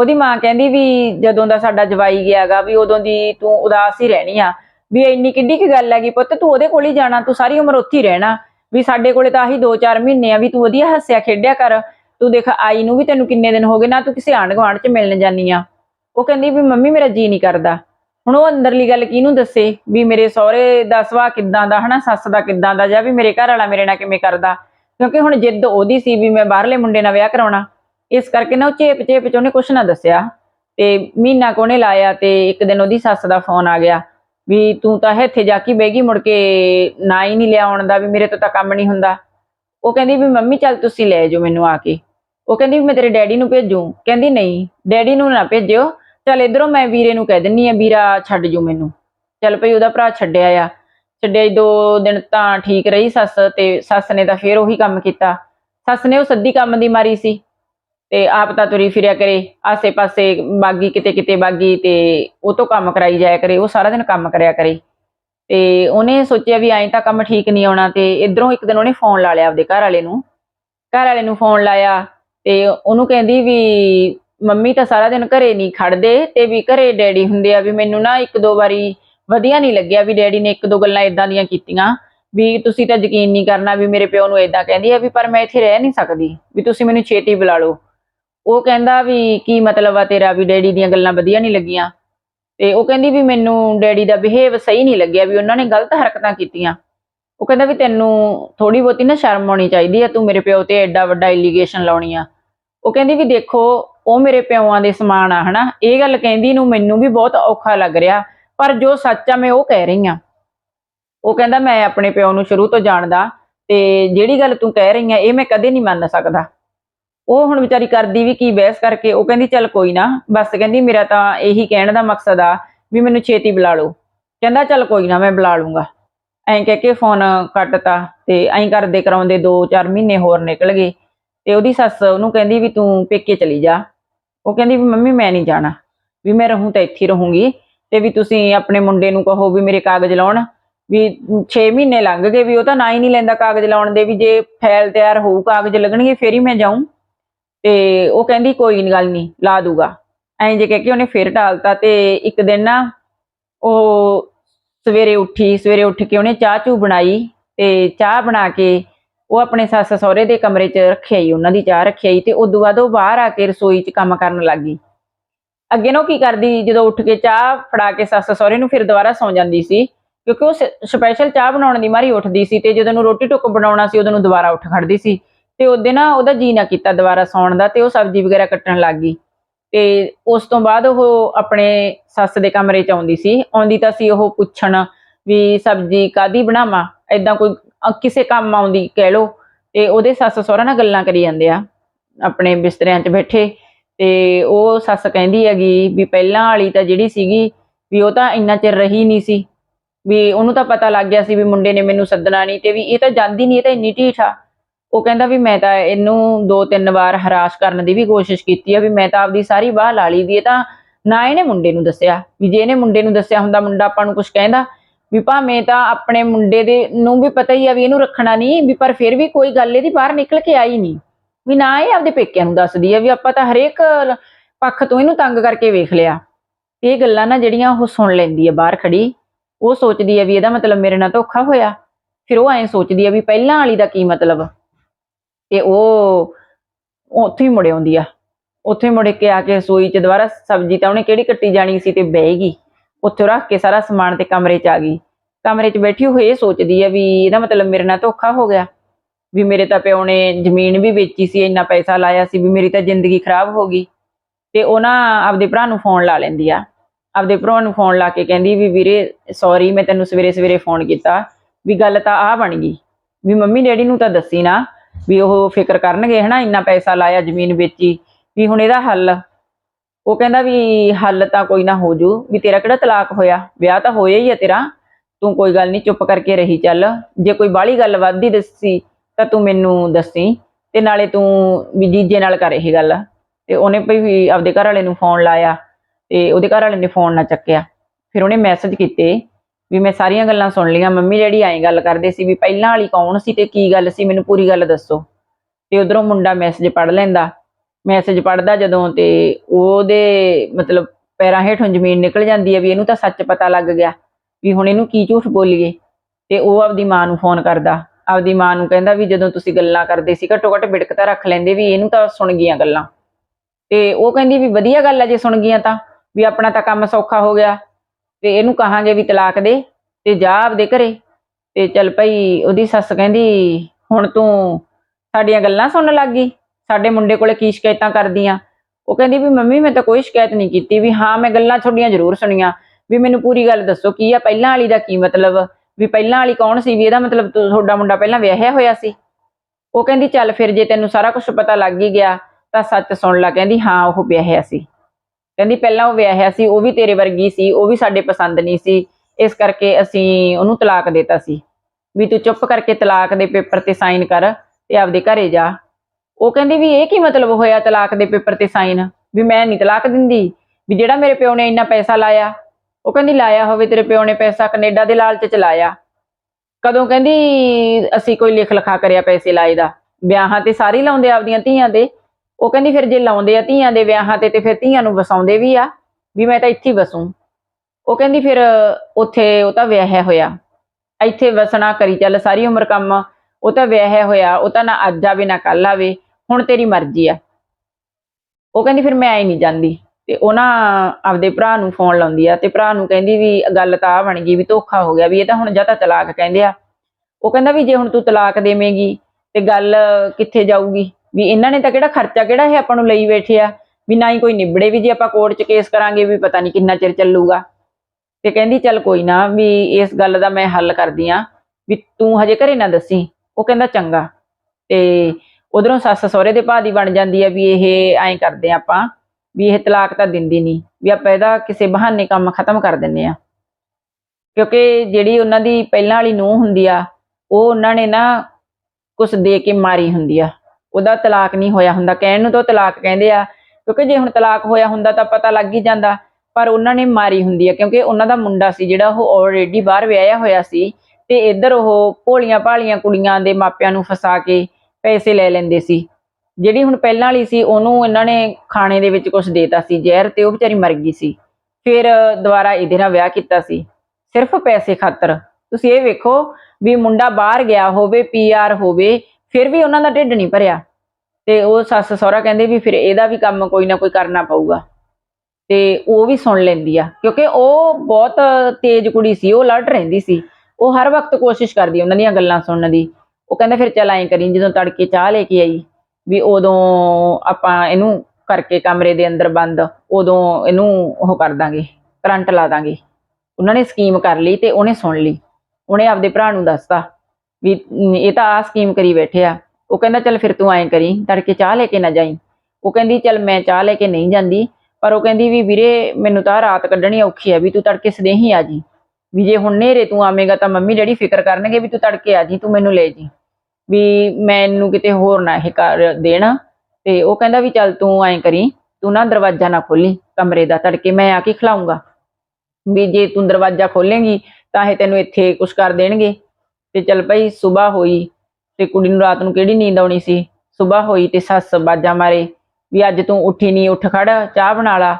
ਉਹਦੀ ਮਾਂ ਕਹਿੰਦੀ ਵੀ ਜਦੋਂ ਦਾ ਸਾਡਾ ਜਵਾਈ ਗਿਆਗਾ ਵੀ ਉਦੋਂ ਦੀ ਤੂੰ ਉਦਾਸ ਹੀ ਰਹਿਣੀ ਆ। ਵੀ ਇੰਨੀ ਕਿੱਡੀ ਕੀ ਗੱਲ ਹੈਗੀ ਪੁੱਤ, ਤੂੰ ਉਹਦੇ ਕੋਲ ਹੀ ਜਾਣਾ, ਤੂੰ ਸਾਰੀ ਉਮਰ ਉੱਥੇ ਹੀ ਰਹਿਣਾ। ਵੀ ਸਾਡੇ ਕੋਲੇ ਤਾਂ ਆਹੀ 2-4 ਮਹੀਨੇ ਆ, ਵੀ ਤੂੰ ਵਧੀਆ ਹੱਸਿਆ ਖੇਡਿਆ ਕਰ। ਤੂੰ ਦੇਖ, ਆਈ ਨੂੰ ਵੀ ਤੈਨੂੰ ਕਿੰਨੇ ਦਿਨ ਹੋ ਗਏ, ਨਾ ਤੂੰ ਕਿਸੇ ਆਂਢ ਗੁਆਂਢ 'ਚ ਮਿਲਣ ਜਾਨੀ ਆ। ਉਹ ਕਹਿੰਦੀ ਵੀ ਮੰਮੀ ਮੇਰਾ ਜੀ ਨਹੀਂ ਕਰਦਾ। ਹੁਣ ਉਹ ਅੰਦਰਲੀ ਗੱਲ ਕਿਹਨੂੰ ਦੱਸੇ? ਵੀ ਮੇਰੇ ਸਹੁਰੇ ਦਾ ਸੁਭਾਅ ਕਿੱਦਾਂ ਦਾ, ਹਨਾ? ਸੱਸ ਦਾ ਕਿੱਦਾਂ ਦਾ ਜਾਂ ਵੀ ਮੇਰੇ ਘਰ ਵਾਲਾ ਮੇਰੇ ਨਾਲ ਕਿਵੇਂ ਕਰਦਾ? ਕਿਉਂਕਿ ਹੁਣ ਜਿੱਦ ਉਹਦੀ ਸੀ ਵੀ ਮੈਂ ਬਾਹਰਲੇ ਮੁੰਡੇ ਨਾਲ ਵਿਆਹ ਕਰਾਉਣਾ। ਇਸ ਕਰਕੇ ਨਾ ਉਹ ਚੇਪ ਚੇਪ ਚ ਉਹਨੇ ਕੁਛ ਨਾ ਦੱਸਿਆ ਤੇ ਮਹੀਨਾ ਕੋਨੇ ਲਾਇਆ ਤੇ ਇੱਕ ਦਿਨ ਉਹਦੀ ਸੱਸ ਦਾ ਫੋਨ ਆ ਗਿਆ ਵੀ ਤੂੰ ਤਾਂ ਇੱਥੇ ਜਾ ਕੇ ਬੈਗੀ ਮੁੜ ਕੇ ਨਾ ਹੀ ਨਹੀਂ ਲਿਆਉਣ ਦਾ ਵੀ ਮੇਰੇ ਤੋਂ ਤਾਂ ਕੰਮ ਨਹੀਂ ਹੁੰਦਾ। ਉਹ ਕਹਿੰਦੀ ਵੀ ਮੰਮੀ ਚੱਲ ਤੁਸੀਂ ਲੈ ਜਾਓ ਮੈਨੂੰ ਆ ਕੇ। ਉਹ ਕਹਿੰਦੀ ਮੈਂ ਤੇਰੇ ਡੈਡੀ ਨੂੰ ਭੇਜੂ। ਕਹਿੰਦੀ ਨਹੀਂ, ਡੈਡੀ ਨੂੰ ਨਾ ਭੇਜਿਓ। ਚੱਲ ਇਧਰੋਂ ਮੈਂ ਵੀਰੇ ਨੂੰ ਕਹਿ ਦਿੰਨੀ ਆ, ਵੀਰਾ ਛੱਡ ਜੂ ਮੈਨੂੰ। ਚੱਲ ਭਈ ਉਹਦਾ ਭਰਾ ਛੱਡਿਆ ਆ। ਛੱਡਿਆ ਦੋ ਦਿਨ ਤਾਂ ਠੀਕ ਰਹੀ ਸੱਸ ਤੇ ਸੱਸ ਨੇ ਤਾਂ ਫੇਰ ਉਹੀ ਕੰਮ ਕੀਤਾ। ਸੱਸ ਨੇ ਉਹ ਸੱਦੀ ਕੰਮ ਦੀ ਮਾਰੀ ਸੀ। ਤੇ ਆਪ ਤਾਂ ਤੁਰੀ ਫਿਰਿਆ ਕਰੇ, ਆਸੇ-ਪਾਸੇ ਬਾਗੀ ਕਿਤੇ ਕਿਤੇ ਬਾਗੀ ਤੇ ਉਹ ਤੋਂ ਕੰਮ ਕਰਾਈ ਜਾਇਆ ਕਰੇ, ਉਹ ਸਾਰਾ ਦਿਨ ਕੰਮ ਕਰਿਆ ਕਰੇ। ਤੇ ਉਹਨੇ ਸੋਚਿਆ ਵੀ ਐਂ ਤਾਂ ਕੰਮ ਠੀਕ ਨਹੀਂ ਆਉਣਾ ਤੇ ਇਧਰੋਂ ਇੱਕ ਦਿਨ ਉਹਨੇ ਫੋਨ ਲਾ ਲਿਆ ਆਪਦੇ ਘਰ ਵਾਲੇ ਨੂੰ। ਘਰ ਵਾਲੇ ਨੂੰ ਫੋਨ ਲਾਇਆ ਤੇ ਉਹਨੂੰ ਕਹਿੰਦੀ ਵੀ, ਮੰਮੀ ਤਾਂ ਸਾਰਾ ਦਿਨ ਘਰੇ ਨਹੀਂ ਖੜਦੇ ਤੇ ਵੀ ਘਰੇ ਡੈਡੀ ਹੁੰਦੇ ਆ ਵੀ ਮੈਨੂੰ ਨਾ ਇੱਕ ਦੋ ਵਾਰੀ ਵਧੀਆ ਨਹੀਂ ਲੱਗਿਆ ਵੀ ਡੈਡੀ ਨੇ ਇੱਕ ਦੋ ਗੱਲਾਂ ਇਦਾਂ ਦੀਆਂ ਕੀਤੀਆਂ ਵੀ ਤੁਸੀਂ ਤਾਂ ਯਕੀਨ ਨਹੀਂ ਕਰਨਾ ਵੀ ਮੇਰੇ ਪਿਓ ਨੂੰ ਇਦਾਂ ਕਹਿੰਦੀ ਆ ਵੀ ਪਰ ਮੈਂ ਇੱਥੇ ਰਹਿ ਨਹੀਂ ਸਕਦੀ, ਵੀ ਤੁਸੀਂ ਮੈਨੂੰ ਛੇਤੀ ਬੁਲਾ ਲਓ। ਉਹ ਕਹਿੰਦਾ ਵੀ ਕੀ ਮਤਲਬ ਆ ਤੇਰਾ ਵੀ ਡੈਡੀ ਦੀਆਂ ਗੱਲਾਂ ਵਧੀਆ ਨਹੀਂ ਲੱਗੀਆਂ। ਤੇ ਉਹ ਕਹਿੰਦੀ ਵੀ ਮੈਨੂੰ ਡੈਡੀ ਦਾ ਬਿਹੇਵ ਸਹੀ ਨਹੀਂ ਲੱਗਿਆ ਵੀ ਉਹਨਾਂ ਨੇ ਗਲਤ ਹਰਕਤਾਂ ਕੀਤੀਆਂ। ਉਹ ਕਹਿੰਦਾ ਵੀ ਤੈਨੂੰ ਥੋੜੀ ਬਹੁਤੀ ਨਾ ਸ਼ਰਮ ਆਉਣੀ ਚਾਹੀਦੀ ਆ, ਤੂੰ ਮੇਰੇ ਪਿਓ ਤੇ ਐਡਾ ਵੱਡਾ ਐਲੀਗੇਸ਼ਨ ਲਾਉਣੀ ਆ। ਉਹ ਕਹਿੰਦੀ ਵੀ ਦੇਖੋ, ਉਹ ਮੇਰੇ ਪਿਓਾਂ ਦੇ ਸਮਾਨ ਆ, ਹਨਾ। ਇਹ ਗੱਲ ਕਹਿੰਦੀ ਨੂੰ ਮੈਨੂੰ ਵੀ ਬਹੁਤ ਔਖਾ ਲੱਗ ਰਿਹਾ, ਪਰ ਜੋ ਸੱਚ ਆ ਮੈਂ ਉਹ ਕਹਿ ਰਹੀ ਆ। ਉਹ ਕਹਿੰਦਾ ਮੈਂ ਆਪਣੇ ਪਿਓ ਨੂੰ ਸ਼ੁਰੂ ਤੋਂ ਜਾਣਦਾ ਤੇ ਜਿਹੜੀ ਗੱਲ ਤੂੰ ਕਹਿ ਰਹੀ ਆ, ਇਹ ਮੈਂ ਕਦੇ ਨਹੀਂ ਮੰਨ ਸਕਦਾ। ਉਹ ਹੁਣ ਵਿਚਾਰੀ ਕਰਦੀ ਵੀ ਕੀ ਬਹਿਸ ਕਰਕੇ, ਉਹ ਕਹਿੰਦੀ ਚੱਲ ਕੋਈ ਨਾ, ਬਸ ਕਹਿੰਦੀ ਮੇਰਾ ਤਾਂ ਇਹੀ ਕਹਿਣ ਦਾ ਮਕਸਦ ਆ ਵੀ ਮੈਨੂੰ ਛੇਤੀ ਬੁਲਾ ਲਓ। ਕਹਿੰਦਾ ਚੱਲ ਕੋਈ ਨਾ ਮੈਂ ਬੁਲਾ ਲੂੰਗਾ। ਐਂ ਕਹਿ ਕੇ ਫੋਨ ਕੱਟਤਾ ਤੇ ਐਂ ਕਰਦੇ ਕਰਾਉਂਦੇ 2-4 ਮਹੀਨੇ ਹੋਰ ਨਿਕਲ ਗਏ। ਤੇ ਉਹਦੀ ਸੱਸ ਉਹਨੂੰ ਕਹਿੰਦੀ ਵੀ ਤੂੰ ਪੇਕੇ ਚਲੀ ਜਾ। ਉਹ ਕਹਿੰਦੀ ਵੀ ਮੰਮੀ ਮੈਂ ਨਹੀਂ ਜਾਣਾ, ਵੀ ਮੈਂ ਰਹੂੰ ਤਾਂ ਇੱਥੇ ਹੀ ਰਹੂੰਗੀ ਤੇ ਵੀ ਤੁਸੀਂ ਆਪਣੇ ਮੁੰਡੇ ਨੂੰ ਕਹੋ ਵੀ ਮੇਰੇ ਕਾਗਜ਼ ਲਾਉਣ, ਵੀ 6 ਮਹੀਨੇ ਲੰਘ ਗਏ ਵੀ ਉਹ ਤਾਂ ਨਾ ਹੀ ਨਹੀਂ ਲੈਂਦਾ ਕਾਗਜ਼ ਲਾਉਣ ਦੇ ਵੀ ਜੇ ਫਾਈਲ ਤਿਆਰ ਹੋਊ, ਕਾਗਜ਼ ਲੱਗਣਗੇ ਫੇਰ ਹੀ ਮੈਂ ਜਾਊਂ। ਤੇ ਉਹ ਕਹਿੰਦੀ ਕੋਈ ਨੀ, ਗੱਲ ਨਹੀਂ ਲਾ ਦੂਗਾ। ਐਂ ਜੇ ਕਹਿ ਕੇ ਉਹਨੇ ਫੇਰ ਟਾਲਤਾ ਤੇ ਇੱਕ ਦਿਨ ਨਾ ਉਹ ਸਵੇਰੇ ਉੱਠੀ, ਸਵੇਰੇ ਉੱਠ ਕੇ ਉਹਨੇ ਚਾਹ ਚੂ ਬਣਾਈ ਤੇ ਚਾਹ ਬਣਾ ਕੇ ਉਹ ਆਪਣੇ ਸੱਸ ਸਹੁਰੇ ਦੇ ਕਮਰੇ 'ਚ ਰੱਖਿਆ ਹੀ ਉਹਨਾਂ ਦੀ ਚਾਹ ਰੱਖਿਆ ਹੀ ਤੇ ਉਦੋਂ ਬਾਅਦ ਉਹ ਬਾਹਰ ਆ ਕੇ ਰਸੋਈ 'ਚ ਕੰਮ ਕਰਨ ਲੱਗ ਗਈ। ਅੱਗੇ ਨਾ ਉਹ ਕੀ ਕਰਦੀ, ਜਦੋਂ ਉੱਠ ਕੇ ਚਾਹ ਫੜਾ ਕੇ ਸੱਸ ਸਹੁਰੇ ਨੂੰ ਫਿਰ ਦੁਬਾਰਾ ਸੌਂ ਜਾਂਦੀ ਸੀ, ਕਿਉਂਕਿ ਉਹ ਸਪੈਸ਼ਲ ਚਾਹ ਬਣਾਉਣ ਦੀ ਮਾਰੀ ਉੱਠਦੀ ਸੀ ਤੇ ਜਦੋਂ ਨੂੰ ਰੋਟੀ ਟੁੱਕ ਬਣਾਉਣਾ ਸੀ, ਉਦੋਂ ਨੂੰ ਦੁਬਾਰਾ ਉੱਠ ਖੜਦੀ ਸੀ। ਤੇ ਉਹਦੇ ਨਾ ਉਹਦਾ ਜੀ ਨਾ ਕੀਤਾ ਦੁਬਾਰਾ ਸੌਣ ਦਾ ਤੇ ਉਹ ਸਬਜ਼ੀ ਵਗੈਰਾ ਕੱਟਣ ਲੱਗ ਗਈ। ਤੇ ਉਸ ਤੋਂ ਬਾਅਦ ਉਹ ਆਪਣੇ ਸੱਸ ਦੇ ਕਮਰੇ 'ਚ ਆਉਂਦੀ ਸੀ। ਆਉਂਦੀ ਤਾਂ ਸੀ ਉਹ ਪੁੱਛਣ ਵੀ ਸਬਜ਼ੀ ਕਾਦੀ ਬਣਾਵਾਂ? ਐਦਾਂ ਕੋਈ ਕਿਸੇ ਕੰਮ ਆਉਂਦੀ ਕਹਿ ਲੋ ਤੇ ਉਹਦੇ ਸੱਸ ਸਹੁਰਾ ਨਾਲ ਗੱਲਾਂ ਕਰੀ ਜਾਂਦੇ ਆ। ਆਪਣੇ ਬਿਸਤਰਿਆਂ 'ਚ ਬੈਠੇ। ਤੇ ਉਹ ਸੱਸ ਕਹਿੰਦੀ ਹੈਗੀ ਵੀ ਪਹਿਲਾਂ ਵਾਲੀ ਤਾਂ ਜਿਹੜੀ ਸੀਗੀ ਵੀ ਉਹ ਤਾਂ ਇੰਨਾ ਚਿਰ ਰਹੀ ਨਹੀਂ ਸੀ। ਵੀ ਉਹਨੂੰ ਤਾਂ ਪਤਾ ਲੱਗ ਗਿਆ ਸੀ ਵੀ ਮੁੰਡੇ ਨੇ ਮੈਨੂੰ ਸੱਦਣਾ ਨਹੀਂ ਤੇ ਵੀ ਇਹ ਤਾਂ ਜਾਂਦੀ ਨਹੀਂ, ਇਹ ਤਾਂ ਇੰਨੀ ਢੀਠ ਆ। ਉਹ ਕਹਿੰਦਾ ਵੀ ਮੈਂ ਤਾਂ ਇਹਨੂੰ ਦੋ ਤਿੰਨ ਵਾਰ ਹਰਾਸ਼ ਕਰਨ ਦੀ ਵੀ ਕੋਸ਼ਿਸ਼ ਕੀਤੀ ਆ, ਵੀ ਮੈਂ ਤਾਂ ਆਪਦੀ ਸਾਰੀ ਬਾਹ ਲਾ ਲਈ ਵੀ ਇਹ ਤਾਂ ਨਾ ਇਹਨੇ ਮੁੰਡੇ ਨੂੰ ਦੱਸਿਆ, ਵੀ ਜੇ ਇਹਨੇ ਮੁੰਡੇ ਨੂੰ ਦੱਸਿਆ ਹੁੰਦਾ, ਮੁੰਡਾ ਆਪਾਂ ਨੂੰ ਕੁਝ ਕਹਿੰਦਾ, ਵੀ ਭਾਵੇਂ ਤਾਂ ਆਪਣੇ ਮੁੰਡੇ ਦੇ ਨੂੰ ਵੀ ਪਤਾ ਹੀ ਆ ਵੀ ਇਹਨੂੰ ਰੱਖਣਾ ਨਹੀਂ, ਵੀ ਪਰ ਫਿਰ ਵੀ ਕੋਈ ਗੱਲ ਇਹਦੀ ਬਾਹਰ ਨਿਕਲ ਕੇ ਆਈ ਨਹੀਂ, ਵੀ ਨਾ ਇਹ ਆਪਦੇ ਪੇਕਿਆਂ ਨੂੰ ਦੱਸਦੀ ਆ, ਵੀ ਆਪਾਂ ਤਾਂ ਹਰੇਕ ਪੱਖ ਤੋਂ ਇਹਨੂੰ ਤੰਗ ਕਰਕੇ ਵੇਖ ਲਿਆ। ਇਹ ਗੱਲਾਂ ਨਾ ਜਿਹੜੀਆਂ ਉਹ ਸੁਣ ਲੈਂਦੀ ਆ ਬਾਹਰ ਖੜੀ, ਉਹ ਸੋਚਦੀ ਆ ਵੀ ਇਹਦਾ ਮਤਲਬ ਮੇਰੇ ਨਾਲ ਧੋਖਾ ਹੋਇਆ, ਫਿਰ ਉਹ ਐਂ ਸੋਚਦੀ ਆ ਵੀ ਪਹਿਲਾਂ ਵਾਲੀ ਦਾ ਕੀ ਮਤਲਬ? ਤੇ ਉਹ ਉੱਥੇ ਹੀ ਮੁੜ ਆਉਂਦੀ ਆ। ਉੱਥੇ ਮੁੜ ਕੇ ਆ ਕੇ ਰਸੋਈ ਚ ਦੁਬਾਰਾ ਸਬਜ਼ੀ ਤਾਂ ਉਹਨੇ ਕਿਹੜੀ ਕੱਟੀ ਜਾਣੀ ਸੀ ਤੇ ਬਹਿ ਗਈ। ਉੱਥੇ ਰੱਖ ਕੇ ਸਾਰਾ ਸਮਾਨ ਤੇ ਕਮਰੇ ਚ ਆ ਗਈ। ਕਮਰੇ ਚ ਬੈਠੀ ਹੋਈ ਇਹ ਸੋਚਦੀ ਆ ਵੀ ਇਹਦਾ ਮਤਲਬ ਮੇਰੇ ਨਾਲ ਧੋਖਾ ਹੋ ਗਿਆ। ਵੀ ਮੇਰੇ ਤਾਂ ਪਿਓ ਨੇ ਜ਼ਮੀਨ ਵੀ ਵੇਚੀ ਸੀ, ਇੰਨਾ ਪੈਸਾ ਲਾਇਆ ਸੀ ਵੀ ਮੇਰੀ ਤਾਂ ਜ਼ਿੰਦਗੀ ਖਰਾਬ ਹੋ ਗਈ। ਤੇ ਉਹ ਨਾ ਆਪਦੇ ਭਰਾ ਨੂੰ ਫੋਨ ਲਾ ਲੈਂਦੀ ਆ। ਆਪਦੇ ਭਰਾ ਨੂੰ ਫੋਨ ਲਾ ਕੇ ਕਹਿੰਦੀ ਵੀ ਵੀਰੇ ਸੌਰੀ ਮੈਂ ਤੈਨੂੰ ਸਵੇਰੇ ਸਵੇਰੇ ਫੋਨ ਕੀਤਾ। ਵੀ ਗੱਲ ਤਾਂ ਆ ਬਣ ਗਈ। ਵੀ ਮੰਮੀ ਡੈਡੀ ਨੂੰ ਤਾਂ ਦੱਸੀ ਨਾ ਵੀ ਉਹ ਫਿਕਰ ਕਰਨਗੇ, ਹਨਾ, ਇੰਨਾ ਪੈਸਾ ਲਾਇਆ, ਜ਼ਮੀਨ ਵੇਚੀ, ਵੀ ਹੁਣ ਇਹਦਾ ਹੱਲ। ਉਹ ਕਹਿੰਦਾ ਵੀ ਹੱਲ ਤਾਂ ਕੋਈ ਨਾ ਹੋ ਜੂ ਵੀ ਤੇਰਾ ਕਿਹੜਾ ਤਲਾਕ ਹੋਇਆ? ਵਿਆਹ ਤਾਂ ਹੋਇਆ ਹੀ ਆ ਤੇਰਾ। ਤੂੰ ਕੋਈ ਗੱਲ ਨਹੀਂ, ਚੁੱਪ ਕਰਕੇ ਰਹੀ ਚੱਲ। ਜੇ ਕੋਈ ਬਾਹਲੀ ਗੱਲ ਵੱਧਦੀ ਦੱਸੀ, ਤਾਂ ਤੂੰ ਮੈਨੂੰ ਦੱਸੀ। ਤੇ ਨਾਲੇ ਤੂੰ ਵੀ ਜੀਜੇ ਨਾਲ ਕਰ ਇਹ ਗੱਲ। ਤੇ ਉਹਨੇ ਵੀ ਆਪਦੇ ਘਰ ਵਾਲੇ ਨੂੰ ਫੋਨ ਲਾਇਆ, ਤੇ ਉਹਦੇ ਘਰ ਵਾਲੇ ਨੇ ਫੋਨ ਨਾ ਚੱਕਿਆ। ਫਿਰ ਉਹਨੇ ਮੈਸੇਜ ਕੀਤੇ ਵੀ ਮੈਂ ਸਾਰੀਆਂ ਗੱਲਾਂ ਸੁਣ ਲਈਆਂ। ਮੰਮੀ ਜਿਹੜੀ ਐਂ ਗੱਲ ਕਰਦੇ ਸੀ ਵੀ ਪਹਿਲਾਂ ਵਾਲੀ ਕੌਣ ਸੀ ਤੇ ਕੀ ਗੱਲ ਸੀ? ਮੈਨੂੰ ਪੂਰੀ ਗੱਲ ਦੱਸੋ। ਤੇ ਉਧਰੋਂ ਮੁੰਡਾ ਮੈਸੇਜ ਪੜ੍ਹ ਲੈਂਦਾ। ਮੈਸੇਜ ਪੜ੍ਹਦਾ ਜਦੋਂ ਤੇ ਉਹਦੇ ਮਤਲਬ ਪੈਰਾਂ ਹੇਠੋਂ ਜ਼ਮੀਨ ਨਿਕਲ ਜਾਂਦੀ ਹੈ ਵੀ ਇਹਨੂੰ ਤਾਂ ਸੱਚ ਪਤਾ ਲੱਗ ਗਿਆ ਵੀ ਹੁਣ ਇਹਨੂੰ ਕੀ ਝੂਠ ਬੋਲੀਏ। ਤੇ ਉਹ ਆਪਦੀ ਮਾਂ ਨੂੰ ਫੋਨ ਕਰਦਾ। ਆਪਦੀ ਮਾਂ ਨੂੰ ਕਹਿੰਦਾ ਵੀ ਜਦੋਂ ਤੁਸੀਂ ਗੱਲਾਂ ਕਰਦੇ ਸੀ, ਘੱਟੋ ਘੱਟ ਬਿੜਕ ਤਾਂ ਰੱਖ ਲੈਂਦੇ ਵੀ ਇਹਨੂੰ ਤਾਂ ਸੁਣ ਗਈਆਂ ਗੱਲਾਂ। ਤੇ ਉਹ ਕਹਿੰਦੀ ਵੀ ਵਧੀਆ ਗੱਲ ਹੈ ਜੇ ਸੁਣ ਗਈਆਂ ਤਾਂ, ਵੀ ਆਪਣਾ ਤਾਂ ਕੰਮ ਸੌਖਾ ਹੋ ਗਿਆ। ਤੇ ਇਹਨੂੰ ਕਹਾਂਗੇ ਵੀ ਤਲਾਕ ਦੇ ਤੇ ਜਾ ਆਪਦੇ ਘਰੇ। ਤੇ ਚੱਲ ਭਾਈ ਉਹਦੀ ਸੱਸ ਕਹਿੰਦੀ, ਹੁਣ ਤੂੰ ਸਾਡੀਆਂ ਗੱਲਾਂ ਸੁਣਨ ਲੱਗ ਗਈ। ਸਾਡੇ ਮੁੰਡੇ ਕੋਲੇ ਕੀ ਸ਼ਿਕਾਇਤਾਂ ਕਰਦੀਆਂ? ਉਹ ਕਹਿੰਦੀ ਵੀ ਮੰਮੀ, ਮੈਂ ਤਾਂ ਕੋਈ ਸ਼ਿਕਾਇਤ ਨਹੀਂ ਕੀਤੀ ਵੀ ਹਾਂ, ਮੈਂ ਗੱਲਾਂ ਤੁਹਾਡੀਆਂ ਜ਼ਰੂਰ ਸੁਣੀਆਂ। ਵੀ ਮੈਨੂੰ ਪੂਰੀ ਗੱਲ ਦੱਸੋ, ਕੀ ਆ? ਪਹਿਲਾਂ ਵਾਲੀ ਦਾ ਕੀ ਮਤਲਬ? ਵੀ ਪਹਿਲਾਂ ਵਾਲੀ ਕੌਣ ਸੀ? ਵੀ ਇਹਦਾ ਮਤਲਬ ਤੁਹਾਡਾ ਮੁੰਡਾ ਪਹਿਲਾਂ ਵਿਆਹਿਆ ਹੋਇਆ ਸੀ। ਉਹ ਕਹਿੰਦੀ, ਚੱਲ ਫਿਰ ਜੇ ਤੈਨੂੰ ਸਾਰਾ ਕੁਝ ਪਤਾ ਲੱਗ ਹੀ ਗਿਆ ਤਾਂ ਸੱਚ ਸੁਣ ਲੈ। ਕਹਿੰਦੀ, ਹਾਂ, ਉਹ ਵਿਆਹਿਆ ਸੀ। ਕਹਿੰਦੀ ਪਹਿਲਾਂ ਉਹ ਵਿਆਹਿਆ ਸੀ, ਉਹ ਵੀ ਤੇਰੇ ਵਰਗੀ ਸੀ, ਉਹ ਵੀ ਸਾਡੇ ਪਸੰਦ ਨਹੀਂ ਸੀ। ਇਸ ਕਰਕੇ ਅਸੀਂ ਉਹਨੂੰ ਤਲਾਕ ਦਿੱਤਾ ਸੀ। ਵੀ ਤੂੰ ਚੁੱਪ ਕਰਕੇ ਤਲਾਕ ਦੇ ਪੇਪਰ ਤੇ ਸਾਈਨ ਕਰ ਤੇ ਆਪਦੇ ਘਰੇ ਜਾ। ਉਹ ਕਹਿੰਦੀ ਵੀ ਇਹ ਕੀ ਮਤਲਬ ਹੋਇਆ ਤਲਾਕ ਦੇ ਪੇਪਰ ਤੇ ਸਾਈਨ ਵੀ ਮੈਂ ਨਹੀਂ ਤਲਾਕ ਦਿੰਦੀ। ਵੀ ਜਿਹੜਾ ਮੇਰੇ ਪਿਓ ਨੇ ਇੰਨਾ ਪੈਸਾ ਲਾਇਆ, ਉਹ ਕਹਿੰਦੀ ਲਾਇਆ ਹੋਵੇ, ਤੇਰੇ ਪਿਓ ਨੇ ਪੈਸਾ ਕੈਨੇਡਾ ਦੇ ਲਾਲਚ ਚ ਲਾਇਆ। ਕਦੋਂ ਕਹਿੰਦੀ ਅਸੀਂ ਕੋਈ ਲਿਖ ਲਿਖਾ ਕਰਿਆ ਪੈਸੇ ਲਾਏ ਦਾ। ਵਿਆਹਾਂ ਤੇ ਸਾਰੇ ਲਾਉਂਦੇ ਆਪਦੀਆਂ ਧੀਆਂ ਦੇ। ਉਹ ਕਹਿੰਦੀ ਫਿਰ ਜੇ ਲਾਉਂਦੇ ਆ ਧੀਆਂ ਦੇ ਵਿਆਹਾਂ ਤੇ ਤੇ ਫਿਰ ਧੀਆਂ ਨੂੰ ਵਸਾਉਂਦੇ ਵੀ ਆ, ਵੀ ਮੈਂ ਤਾਂ ਇੱਥੇ ਵਸੂੰ। ਉਹ ਕਹਿੰਦੀ ਫਿਰ ਉੱਥੇ ਉਹ ਤਾਂ ਵਿਆਹਿਆ ਹੋਇਆ। ਇੱਥੇ ਵਸਣਾ ਕਰੀ ਚੱਲ, ਸਾਰੀ ਉਮਰ ਕੰਮ, ਉਹ ਤਾਂ ਵਿਆਹਿਆ ਹੋਇਆ, ਉਹ ਤਾਂ ਨਾ ਅੱਜ ਆਵੇ, ਨਾ ਕੱਲ ਆਵੇ, ਹੁਣ ਤੇਰੀ ਮਰਜ਼ੀ ਆ। ਉਹ ਕਹਿੰਦੀ ਫਿਰ ਮੈਂ ਆਈ ਨਹੀਂ ਜਾਂਦੀ ਤੇ ਉਹ ਨਾ ਆਪਦੇ ਭਰਾ ਨੂੰ ਫੋਨ ਲਾਉਂਦੀ ਆ ਤੇ ਭਰਾ ਨੂੰ ਕਹਿੰਦੀ ਵੀ ਗੱਲ ਤਾਂ ਆ ਬਣ ਗਈ ਵੀ ਧੋਖਾ ਹੋ ਗਿਆ ਵੀ ਇਹ ਤਾਂ ਹੁਣ ਜਾਂ ਤਾਂ ਤਲਾਕ ਕਹਿੰਦੇ ਆ। ਉਹ ਕਹਿੰਦਾ ਵੀ ਜੇ ਹੁਣ ਤੂੰ ਤਲਾਕ ਦੇਵੇਂਗੀ ਤੇ ਗੱਲ ਕਿੱਥੇ ਜਾਊਗੀ? ਵੀ ਇਹਨਾਂ ਨੇ ਤਾਂ ਕਿਹੜਾ ਖਰਚਾ ਕਿਹੜਾ ਇਹ ਆਪਾਂ ਨੂੰ ਲਈ ਬੈਠੇ ਆ? ਵੀ ਨਾ ਹੀ ਕੋਈ ਨਿਬੜੇ ਵੀ ਜੇ ਆਪਾਂ ਕੋਰਟ 'ਚ ਕੇਸ ਕਰਾਂਗੇ ਵੀ ਪਤਾ ਨਹੀਂ ਕਿੰਨਾ ਚਿਰ ਚੱਲੂਗਾ। ਤੇ ਕਹਿੰਦੀ, ਚੱਲ ਕੋਈ ਨਾ ਵੀ ਇਸ ਗੱਲ ਦਾ ਮੈਂ ਹੱਲ ਕਰਦੀ ਆ, ਵੀ ਤੂੰ ਹਜੇ ਘਰੇ ਨਾ ਦੱਸੀ। ਉਹ ਕਹਿੰਦਾ, ਚੰਗਾ। ਤੇ ਉਧਰੋਂ ਸੱਸ ਸਹੁਰੇ ਦੇ ਭਾਅ ਦੀ ਬਣ ਜਾਂਦੀ ਆ ਵੀ ਇਹ ਐਂ ਕਰਦੇ ਆ ਆਪਾਂ, ਵੀ ਇਹ ਤਲਾਕ ਤਾਂ ਦਿੰਦੀ ਨਹੀਂ ਵੀ ਆਪਾਂ ਇਹਦਾ ਕਿਸੇ ਬਹਾਨੇ ਕੰਮ ਖਤਮ ਕਰ ਦਿੰਨੇ ਆ। ਕਿਉਂਕਿ ਜਿਹੜੀ ਉਹਨਾਂ ਦੀ ਪਹਿਲਾਂ ਵਾਲੀ ਨੂੰਹ ਹੁੰਦੀ ਆ, ਉਹ ਉਹਨਾਂ ਨੇ ਨਾ ਕੁਛ ਦੇ ਕੇ ਮਾਰੀ ਹੁੰਦੀ ਆ। ਉਹਦਾ ਤਲਾਕ ਨਹੀਂ ਹੋਇਆ ਹੁੰਦਾ। ਕਹਿਣ ਨੂੰ ਤਾਂ ਉਹ ਤਲਾਕ ਕਹਿੰਦੇ ਆ, ਕਿਉਂਕਿ ਜੇ ਹੁਣ ਤਲਾਕ ਹੋਇਆ ਹੁੰਦਾ ਤਾਂ ਪਤਾ ਲੱਗ ਹੀ ਜਾਂਦਾ। ਪਰ ਉਹਨਾਂ ਨੇ ਮਾਰੀ ਹੁੰਦੀ ਆ, ਕਿਉਂਕਿ ਉਹਨਾਂ ਦਾ ਮੁੰਡਾ ਸੀ ਜਿਹੜਾ ਉਹ ਆਲਰੇਡੀ ਬਾਹਰ ਵਿਆਹਿਆ ਹੋਇਆ ਸੀ ਤੇ ਇੱਧਰ ਉਹ ਭੋਲੀਆਂ ਭਾਲੀਆਂ ਕੁੜੀਆਂ ਦੇ ਮਾਪਿਆਂ ਨੂੰ ਫਸਾ ਕੇ ਪੈਸੇ ਲੈ ਲੈਂਦੇ ਸੀ। ਜਿਹੜੀ ਹੁਣ ਪਹਿਲਾਂ ਵਾਲੀ ਸੀ, ਉਹਨੂੰ ਇਹਨਾਂ ਨੇ ਖਾਣੇ ਦੇ ਵਿੱਚ ਕੁਝ ਦੇਤਾ ਸੀ, ਜ਼ਹਿਰ ਤੇ ਉਹ ਵਿਚਾਰੀ ਮਰ ਗਈ ਸੀ। ਫਿਰ ਦੁਬਾਰਾ ਇਹਦੇ ਨਾਲ ਵਿਆਹ ਕੀਤਾ ਸੀ। ਸਿਰਫ ਪੈਸੇ ਖਾਤਰ। ਤੁਸੀਂ ਇਹ ਵੇਖੋ ਵੀ ਮੁੰਡਾ ਬਾਹਰ ਗਿਆ ਹੋਵੇ ਪੀਆਰ ਹੋਵੇ ਫਿਰ ਵੀ ਉਹਨਾਂ ਦਾ ਢਿੱਡ ਨਹੀਂ ਭਰਿਆ। ਤੇ ਉਹ ਸੱਸ ਸਹੁਰਾ ਕਹਿੰਦੇ ਵੀ ਫਿਰ ਇਹਦਾ ਵੀ ਕੰਮ ਕੋਈ ਨਾ ਕੋਈ ਕਰਨਾ ਪਊਗਾ। ਤੇ ਉਹ ਵੀ ਸੁਣ ਲੈਂਦੀ ਆ, ਕਿਉਂਕਿ ਉਹ ਬਹੁਤ ਤੇਜ਼ ਕੁੜੀ ਸੀ, ਉਹ ਲੜ ਰਹਿੰਦੀ ਸੀ। ਉਹ ਹਰ ਵਕਤ ਕੋਸ਼ਿਸ਼ ਕਰਦੀ ਉਹਨਾਂ ਦੀਆਂ ਗੱਲਾਂ ਸੁਣਨ ਦੀ। ਉਹ ਕਹਿੰਦਾ ਫਿਰ ਚੱਲ ਐਂ ਕਰੀ, ਜਦੋਂ ਤੜਕੇ ਚਾਹ ਲੈ ਕੇ ਆਈ, ਵੀ ਉਦੋਂ ਆਪਾਂ ਇਹਨੂੰ ਕਰਕੇ ਕਮਰੇ ਦੇ ਅੰਦਰ ਬੰਦ, ਉਦੋਂ ਇਹਨੂੰ ਉਹ ਕਰ ਦਾਂਗੇ, ਕਰੰਟ ਲਾ ਦਾਂਗੇ। ਉਹਨਾਂ ਨੇ ਸਕੀਮ ਕਰ ਲਈ ਤੇ ਉਹਨੇ ਸੁਣ ਲਈ। ਉਹਨੇ ਆਪਦੇ ਭਰਾ ਨੂੰ ਦੱਸਤਾ ਵੀ ਇਹ ਤਾਂ ਆ ਸਕੀਮ ਕਰੀ ਬੈਠੇ ਆ। ਉਹ ਕਹਿੰਦਾ, ਚੱਲ ਫਿਰ ਤੂੰ ਐਂ ਕਰੀ, ਤੜਕੇ ਚਾਹ ਲੈ ਕੇ ਨਾ ਜਾਈ। ਉਹ ਕਹਿੰਦੀ, ਚੱਲ ਮੈਂ ਚਾਹ ਲੈ ਕੇ ਨਹੀਂ ਜਾਂਦੀ, ਪਰ ਉਹ ਕਹਿੰਦੀ ਵੀ ਵੀਰੇ, ਮੈਨੂੰ ਤਾਂ ਰਾਤ ਕੱਢਣੀ ਔਖੀ ਆ ਵੀ ਤੂੰ ਤੜਕੇ ਸਦੇਹੀ ਆ ਜੀ। ਵੀ ਜੇ ਹੁਣ ਨੇਰੇ ਤੂੰ ਆਵੇਂਗਾ ਤਾਂ ਮੰਮੀ ਡੈਡੀ ਫਿਕਰ ਕਰਨਗੇ ਵੀ ਤੂੰ ਤੜਕੇ ਆ ਜੀ, ਤੂੰ ਮੈਨੂੰ ਲੈ ਜੀ। ਵੀ ਮੈਨੂੰ ਕਿਤੇ ਹੋਰ ਨਾ ਇਹ ਕਰ ਦੇਣਾ। ਤੇ ਉਹ ਕਹਿੰਦਾ ਵੀ ਚੱਲ ਤੂੰ ਐਂ ਕਰੀ, ਤੂੰ ਨਾ ਦਰਵਾਜ਼ਾ ਨਾ ਖੋਲੀ ਕਮਰੇ ਦਾ, ਤੜਕੇ ਮੈਂ ਆ ਕੇ ਖਿਲਾਉਂਗਾ ਵੀ ਜੇ ਤੂੰ ਦਰਵਾਜ਼ਾ ਖੋਲੇਂਗੀ, ਤਾਂ ਇਹ ਤੈਨੂੰ ਇੱਥੇ ਕੁਛ ਕਰ ਦੇਣਗੇ। ਤੇ ਚੱਲ ਭਾਈ ਸਵੇਰ ਹੋਈ ਤੇ ਕੁੜੀ ਨੂੰ ਰਾਤ ਨੂੰ ਕਿਹੜੀ ਨੀਂਦ ਆਉਣੀ ਸੀ? ਸਵੇਰ ਹੋਈ ਤੇ ਸੱਸ ਬਾਜਾ ਮਾਰੇ ਵੀ ਅੱਜ ਤੂੰ ਉੱਠੀ ਨਹੀਂ ਉੱਠ ਖੜ, ਚਾਹ ਬਣਾ ਲਾ।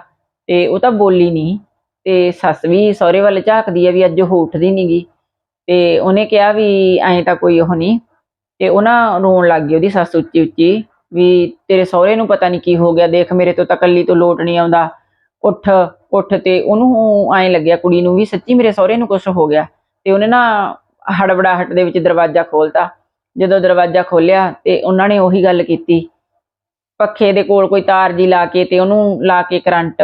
ਤੇ ਉਹ ਤਾਂ ਬੋਲੀ ਨਹੀਂ ਤੇ ਸੱਸ ਵੀ ਸਹੁਰੇ ਵੱਲ ਝਾਕਦੀ ਆ ਵੀ ਅੱਜ ਉਹ ਉੱਠਦੀ ਨਹੀਂਗੀ ਤੇ ਉਹਨੇ ਕਿਹਾ ਵੀ ਐਂ ਤਾਂ ਕੋਈ ਉਹ ਨਹੀਂ ਤੇ ਉਹ ਨਾ ਰੋਣ ਲੱਗ ਗਈ ਉਹਦੀ ਸੱਸ ਉੱਚੀ ਉੱਚੀ ਵੀ ਤੇਰੇ ਸਹੁਰੇ ਨੂੰ ਪਤਾ ਨਹੀਂ ਕੀ ਹੋ ਗਿਆ, ਦੇਖ ਮੇਰੇ ਤੋਂ ਤਾਂ ਕੱਲੀ ਤੋਂ ਲੋਟ ਨਹੀਂ ਆਉਂਦਾ। ਉੱਠ ਉੱਠ ਤੇ ਉਹਨੂੰ ਐਂ ਲੱਗਿਆ ਕੁੜੀ ਨੂੰ ਵੀ ਸੱਚੀ ਮੇਰੇ ਸਹੁਰੇ ਨੂੰ ਕੁਝ ਹੋ ਗਿਆ। ਤੇ ਉਹਨੇ ਨਾ ਹੜਬੜਾਹਟ ਦੇ ਵਿੱਚ ਦਰਵਾਜ਼ਾ ਖੋਲਤਾ। ਜਦੋਂ ਦਰਵਾਜ਼ਾ ਖੋਲਿਆ ਤੇ ਉਹਨਾਂ ਨੇ ਉਹੀ ਗੱਲ ਕੀਤੀ। ਪੱਖੇ ਦੇ ਕੋਲ ਕੋਈ ਤਾਰ ਜੀ ਲਾ ਕੇ ਤੇ ਉਹਨੂੰ ਲਾ ਕੇ ਕਰੰਟ।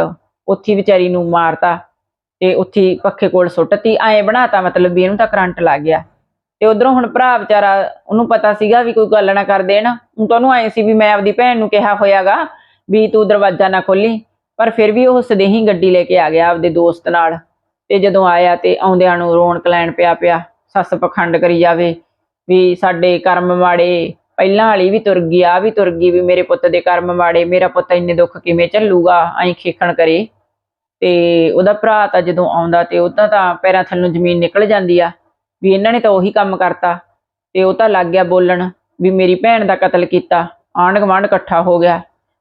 ਉੱਥੀ ਵਿਚਾਰੀ ਨੂੰ ਮਾਰਤਾ ਤੇ ਉੱਥੀ ਪੱਖੇ ਕੋਲ ਸੁੱਟਤੀ ਐਂ ਬਣਾਤਾ ਮਤਲਬ ਵੀ ਇਹਨੂੰ ਤਾਂ ਕਰੰਟ ਲੱਗ ਗਿਆ। ਤੇ ਉਧਰੋਂ ਹੁਣ ਭਰਾ ਵਿਚਾਰਾ ਉਹਨੂੰ ਪਤਾ ਸੀਗਾ ਵੀ ਕੋਈ ਗੱਲ ਨਾ ਕਰ ਦੇਣ। ਹੁਣ ਤਾਂ ਉਹਨੂੰ ਐਂ ਸੀ ਵੀ ਮੈਂ ਆਪਦੀ ਭੈਣ ਨੂੰ ਕਿਹਾ ਹੋਇਆਗਾ ਵੀ ਤੂੰ ਦਰਵਾਜ਼ਾ ਨਾ ਖੋਲੀ ਪਰ ਫਿਰ ਵੀ ਉਹ ਸਦੇਹੀ ਗੱਡੀ ਲੈ ਕੇ ਆ ਗਿਆ ਆਪਦੇ ਦੋਸਤ ਨਾਲ। ਤੇ ਜਦੋਂ ਆਇਆ ਤੇ ਆਉਂਦਿਆਂ ਨੂੰ ਰੌਣਕ ਲੈਣ ਪਿਆ ਪਿਆ। ਸੱਸ ਪਖੰਡ ਕਰੀ ਜਾਵੇ, ਵੀ ਸਾਡੇ ਕਰਮ ਮਾੜੇ ਪਹਿਲਾਂ ਵਾਲੀ ਵੀ ਤੁਰ ਗਈ ਆ ਵੀ ਤੁਰ ਗਈ ਵੀ ਮੇਰੇ ਪੁੱਤ ਦੇ ਕਰਮ ਮਾੜੇ, ਮੇਰਾ ਪੁੱਤ ਇੰਨੇ ਦੁੱਖ ਕਿਵੇਂ ਝੱਲੂਗਾ, ਐਂ ਖੇਖਣ ਕਰੇ। ਤੇ ਉਹਦਾ ਭਰਾ ਤਾਂ ਜਦੋਂ ਆਉਂਦਾ ਤੇ ਉਹ ਤਾਂ ਪੈਰਾਂ ਥੱਲੋਂ ਜ਼ਮੀਨ ਨਿਕਲ ਜਾਂਦੀ ਆ, ਵੀ ਇਹਨਾਂ ਨੇ ਤਾਂ ਉਹੀ ਕੰਮ ਕਰਤਾ। ਤੇ ਉਹ ਤਾਂ ਲੱਗ ਗਿਆ ਬੋਲਣ ਵੀ ਮੇਰੀ ਭੈਣ ਦਾ ਕਤਲ ਕੀਤਾ, ਆਂਢ ਗੁਆਂਢ ਇਕੱਠਾ ਹੋ ਗਿਆ।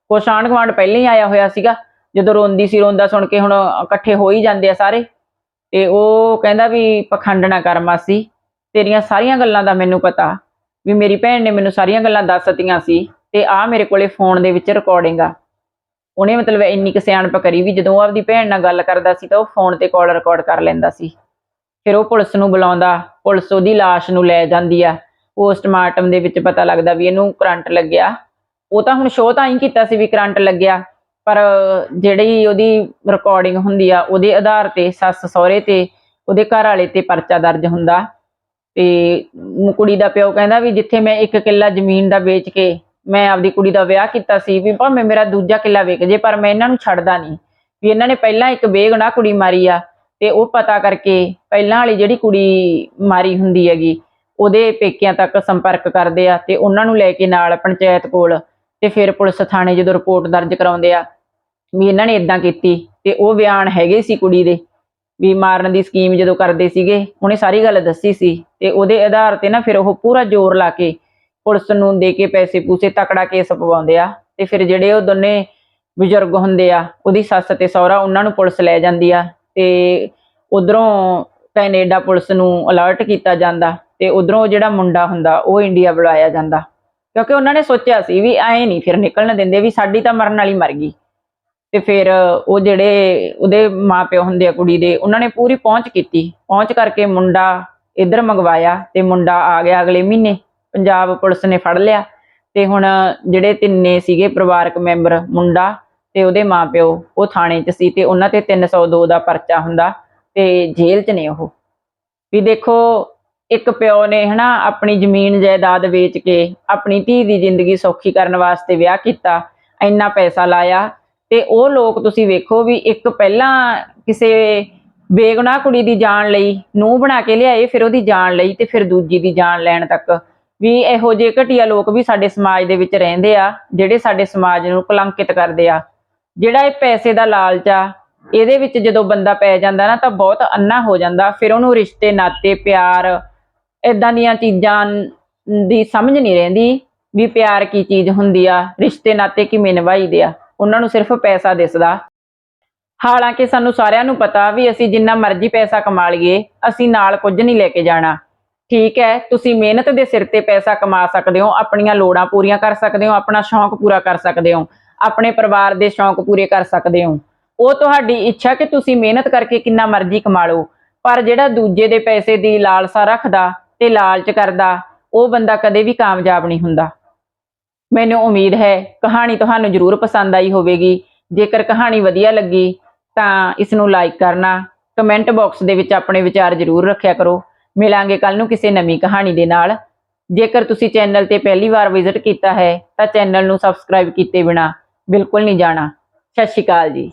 ਕੁਛ ਆਂਢ ਗੁਆਂਢ ਪਹਿਲਾਂ ਹੀ ਆਇਆ ਹੋਇਆ ਸੀਗਾ, ਜਦੋਂ ਰੋਂਦੀ ਸੀ ਰੋਂਦਾ ਸੁਣ ਕੇ ਹੁਣ ਇਕੱਠੇ ਹੋ ਹੀ ਜਾਂਦੇ ਆ ਸਾਰੇ। ਤੇ ਉਹ ਕਹਿੰਦਾ ਵੀ ਪਖੰਡ ਨਾ ਕਰ ਮਾਸੀ, ਤੇਰੀਆਂ ਸਾਰੀਆਂ ਗੱਲਾਂ ਦਾ ਮੈਨੂੰ ਪਤਾ ਵੀ ਮੇਰੀ ਭੈਣ ਨੇ ਮੈਨੂੰ ਸਾਰੀਆਂ ਗੱਲਾਂ ਦੱਸਤੀਆਂ ਸੀ ਤੇ ਆ ਮੇਰੇ ਕੋਲੇ ਫੋਨ ਦੇ ਵਿੱਚ ਰਿਕਾਰਡਿੰਗ ਆ। ਉਹਨੇ ਮਤਲਬ ਇੰਨੀ ਕੁ ਸਿਆਣਪ ਕਰੀ ਵੀ ਜਦੋਂ ਉਹ ਆਪਦੀ ਭੈਣ ਨਾਲ ਗੱਲ ਕਰਦਾ ਸੀ ਤਾਂ ਉਹ ਫੋਨ ਤੇ ਕਾਲ ਰਿਕਾਰਡ ਕਰ ਲੈਂਦਾ ਸੀ। ਫਿਰ ਉਹ ਪੁਲਿਸ ਨੂੰ ਬੁਲਾਉਂਦਾ, ਪੁਲਿਸ ਉਹਦੀ ਲਾਸ਼ ਨੂੰ ਲੈ ਜਾਂਦੀ ਆ। ਪੋਸਟਮਾਰਟਮ ਦੇ ਵਿੱਚ ਪਤਾ ਲੱਗਦਾ ਵੀ ਇਹਨੂੰ ਕਰੰਟ ਲੱਗਿਆ। ਉਹ ਤਾਂ ਹੁਣ ਸ਼ੋਅ ਤਾਂ ਹੀ ਕੀਤਾ ਸੀ ਵੀ ਕਰੰਟ ਲੱਗਿਆ। ਪਰ ਜਿਹੜੀ ਉਹਦੀ ਰਿਕਾਰਡਿੰਗ ਹੁੰਦੀ ਆ, ਉਹਦੇ ਆਧਾਰ ਤੇ ਸੱਸ ਸਹੁਰੇ ਤੇ, ਉਹਦੇ ਘਰ ਵਾਲੇ ਤੇ ਪਰਚਾ ਦਰਜ ਹੁੰਦਾ। ਤੇ ਕੁੜੀ ਦਾ ਪਿਓ ਕਹਿੰਦਾ ਵੀ ਜਿੱਥੇ ਮੈਂ ਇੱਕ ਕਿੱਲਾ ਜ਼ਮੀਨ ਦਾ ਵੇਚ ਕੇ ਮੈਂ ਆਪਦੀ ਕੁੜੀ ਦਾ ਵਿਆਹ ਕੀਤਾ ਸੀ ਵੀ ਭਾਵੇਂ ਮੇਰਾ ਦੂਜਾ ਕਿੱਲਾ ਵਿਕ ਜੇ, ਪਰ ਮੈਂ ਇਹਨਾਂ ਨੂੰ ਛੱਡਦਾ ਨਹੀਂ। ਵੀ ਇਹਨਾਂ ਨੇ ਪਹਿਲਾਂ ਇੱਕ ਬੇਗੁਨਾਹ ਕੁੜੀ ਮਾਰੀ ਆ, ਤੇ ਉਹ ਪਤਾ ਕਰਕੇ ਪਹਿਲਾਂ ਵਾਲੀ ਜਿਹੜੀ ਕੁੜੀ ਮਾਰੀ ਹੁੰਦੀ ਹੈਗੀ, ਉਹਦੇ ਪੇਕਿਆਂ ਤੱਕ ਸੰਪਰਕ ਕਰਦੇ ਆ ਤੇ ਉਹਨਾਂ ਨੂੰ ਲੈ ਕੇ ਨਾਲ ਪੰਚਾਇਤ ਕੋਲ ਤੇ ਫਿਰ ਪੁਲਿਸ ਥਾਣੇ ਜਦੋਂ ਰਿਪੋਰਟ ਦਰਜ ਕਰਾਉਂਦੇ ਆ ਵੀ ਇਹਨਾਂ ਨੇ ਇਦਾਂ ਕੀਤੀ ਤੇ ਉਹ ਬਿਆਨ ਹੈਗੇ ਸੀ ਕੁੜੀ ਦੇ ਵੀ ਮਾਰਨ ਦੀ ਸਕੀਮ ਜਦੋਂ ਕਰਦੇ ਸੀਗੇ, ਉਹਨੇ ਸਾਰੀ ਗੱਲ ਦੱਸੀ ਸੀ ਤੇ ਉਹਦੇ ਆਧਾਰ ਤੇ ਨਾ ਫਿਰ ਉਹ ਪੂਰਾ ਜ਼ੋਰ ਲਾ ਕੇ ਪੁਲਿਸ ਨੂੰ ਦੇ ਕੇ ਪੈਸੇ ਪੂਸੇ ਤਕੜਾ ਕੇਸ ਪਵਾਉਂਦੇ ਆ ਤੇ ਫਿਰ ਜਿਹੜੇ ਉਹ ਦੋਨੇ ਬਜ਼ੁਰਗ ਹੁੰਦੇ ਆ, ਉਹਦੀ ਸੱਸ ਤੇ ਸਹੁਰਾ ਉਹਨਾਂ ਨੂੰ ਪੁਲਿਸ ਲੈ ਜਾਂਦੀ ਆ ਤੇ ਉਧਰੋਂ ਕੈਨੇਡਾ ਪੁਲਿਸ ਨੂੰ ਅਲਰਟ ਕੀਤਾ ਜਾਂਦਾ ਤੇ ਉਧਰੋਂ ਜਿਹੜਾ ਮੁੰਡਾ ਹੁੰਦਾ ਉਹ ਇੰਡੀਆ ਬੁਲਾਇਆ ਜਾਂਦਾ ਕਿਉਂਕਿ ਉਹਨਾਂ ਨੇ ਸੋਚਿਆ ਸੀ ਵੀ ਐਂ ਨਹੀਂ ਫਿਰ ਨਿਕਲਣ ਦਿੰਦੇ ਵੀ ਸਾਡੀ ਤਾਂ ਮਰਨ ਵਾਲੀ ਮਰ ਗਈ। ਤੇ ਫਿਰ ਉਹ ਜਿਹੜੇ ਉਹਦੇ ਮਾਪਿਓ ਹੁੰਦੇ ਆ, ਕੁੜੀ ਦੇ, ਉਹਨਾਂ ਨੇ ਪੂਰੀ ਪਹੁੰਚ ਕੀਤੀ। ਪਹੁੰਚ ਕਰਕੇ ਮੁੰਡਾ ਇੱਧਰ ਮੰਗਵਾਇਆ ਤੇ ਮੁੰਡਾ ਆ ਗਿਆ ਅਗਲੇ ਮਹੀਨੇ। ਪੰਜਾਬ ਪੁਲਿਸ ਨੇ ਫੜ ਲਿਆ ਤੇ ਹੁਣ ਜਿਹੜੇ ਤਿੰਨੇ ਸੀਗੇ ਪਰਿਵਾਰਕ ਮੈਂਬਰ, ਮੁੰਡਾ ਤੇ ਉਹਦੇ ਮਾਪਿਓ, ਉਹ ਥਾਣੇ 'ਚ ਸੀ ਤੇ ਉਹਨਾਂ ਤੇ 302 ਦਾ ਪਰਚਾ ਹੁੰਦਾ ਤੇ ਜੇਲ੍ਹ 'ਚ ਨੇ ਉਹ। ਵੀ ਦੇਖੋ, ਇੱਕ ਪਿਓ ਨੇ ਹਨਾ ਆਪਣੀ ਜ਼ਮੀਨ, ਜਾਇਦਾਦ ਵੇਚ ਕੇ ਆਪਣੀ ਧੀ ਦੀ ਜ਼ਿੰਦਗੀ ਸੌਖੀ ਕਰਨ ਵਾਸਤੇ ਵਿਆਹ ਕੀਤਾ, ਇੰਨਾ ਪੈਸਾ ਲਾਇਆ ਤੇ ਉਹ ਲੋਕ ਤੁਸੀਂ ਵੇਖੋ ਵੀ ਇੱਕ ਪਹਿਲਾਂ ਕਿਸੇ ਬੇਗੁਨਾਹ ਕੁੜੀ ਦੀ ਜਾਨ ਲਈ ਨੂੰ ਬਣਾ ਕੇ ਲਿਆਏ, ਫਿਰ ਉਹਦੀ ਜਾਨ ਲਈ ਤੇ ਫਿਰ ਦੂਜੀ ਦੀ ਜਾਨ ਲੈਣ ਤੱਕ। ਵੀ ਇਹੋ ਜਿਹੇ ਘਟੀਆ ਲੋਕ ਵੀ ਸਾਡੇ ਸਮਾਜ ਦੇ ਵਿੱਚ ਰਹਿੰਦੇ ਆ, ਜਿਹੜੇ ਸਾਡੇ ਸਮਾਜ ਨੂੰ ਕਲੰਕਿਤ ਕਰਦੇ ਆ। ਜਿਹੜਾ ਇਹ ਪੈਸੇ ਦਾ ਲਾਲਚ ਆ, ਇਹਦੇ ਵਿੱਚ ਜਦੋਂ ਬੰਦਾ ਪੈ ਜਾਂਦਾ ਨਾ ਤਾਂ ਬਹੁਤ ਅੰਨਾ ਹੋ ਜਾਂਦਾ, ਫਿਰ ਉਹਨੂੰ ਰਿਸ਼ਤੇ, ਨਾਤੇ, ਪਿਆਰ ਇਦਾਂ ਦੀਆਂ ਚੀਜ਼ਾਂ ਦੀ ਸਮਝ ਨਹੀਂ ਰਹਿੰਦੀ ਵੀ ਪਿਆਰ ਕੀ ਚੀਜ਼ ਹੁੰਦੀ ਆ, ਰਿਸ਼ਤੇ, ਨਾਤੇ ਕਿਵੇਂ ਨਿਭਾਈਦੇ ਆ। ਉਹਨਾਂ ਨੂੰ ਸਿਰਫ ਪੈਸਾ ਦਿਸਦਾ। ਹਾਲਾਂਕਿ ਸਾਨੂੰ ਸਾਰਿਆਂ ਨੂੰ ਪਤਾ ਵੀ ਅਸੀਂ ਜਿੰਨਾ ਮਰਜ਼ੀ ਪੈਸਾ ਕਮਾ ਲਈਏ, ਅਸੀਂ ਨਾਲ ਕੁਝ ਨਹੀਂ ਲੈ ਕੇ ਜਾਣਾ। ਠੀਕ ਹੈ, ਤੁਸੀਂ ਮਿਹਨਤ ਦੇ ਸਿਰ ਤੇ ਪੈਸਾ ਕਮਾ ਸਕਦੇ ਹੋ, ਆਪਣੀਆਂ ਲੋੜਾਂ ਪੂਰੀਆਂ ਕਰ ਸਕਦੇ ਹੋ, ਆਪਣਾ ਸ਼ੌਂਕ ਪੂਰਾ ਕਰ ਸਕਦੇ ਹੋ, ਆਪਣੇ ਪਰਿਵਾਰ ਦੇ ਸ਼ੌਂਕ ਪੂਰੇ ਕਰ ਸਕਦੇ ਹੋ। ਉਹ ਤੁਹਾਡੀ ਇੱਛਾ ਕਿ ਤੁਸੀਂ ਮਿਹਨਤ ਕਰਕੇ ਕਿੰਨਾ ਮਰਜ਼ੀ ਕਮਾ ਲਓ, ਪਰ ਜਿਹੜਾ ਦੂਜੇ ਦੇ ਪੈਸੇ ਦੀ ਲਾਲਸਾ ਰੱਖਦਾ ਤੇ ਲਾਲਚ ਕਰਦਾ, ਉਹ ਬੰਦਾ ਕਦੇ ਵੀ ਕਾਮਯਾਬ ਨਹੀਂ ਹੁੰਦਾ। ਮੈਨੂੰ ਉਮੀਦ ਹੈ ਕਹਾਣੀ ਤੁਹਾਨੂੰ ਜ਼ਰੂਰ ਪਸੰਦ ਆਈ ਹੋਵੇਗੀ। ਜੇਕਰ ਕਹਾਣੀ ਵਧੀਆ ਲੱਗੀ ਤਾਂ ਇਸ ਨੂੰ ਲਾਈਕ ਕਰਨਾ ਕਮੈਂਟ ਬਾਕਸ ਦੇ ਵਿੱਚ ਆਪਣੇ ਵਿਚਾਰ ਜ਼ਰੂਰ ਰੱਖਿਆ ਕਰੋ। ਮਿਲਾਂਗੇ ਕੱਲ ਨੂੰ ਕਿਸੇ ਨਵੀਂ ਕਹਾਣੀ ਦੇ ਨਾਲ। ਜੇਕਰ ਤੁਸੀਂ ਚੈਨਲ ਤੇ ਪਹਿਲੀ ਵਾਰ ਵਿਜ਼ਿਟ ਕੀਤਾ ਹੈ ਤਾਂ ਚੈਨਲ ਨੂੰ ਸਬਸਕ੍ਰਾਈਬ ਕੀਤੇ ਬਿਨਾ ਬਿਲਕੁਲ ਨਹੀਂ ਜਾਣਾ। ਸਤਿ ਸ਼੍ਰੀ ਅਕਾਲ ਜੀ।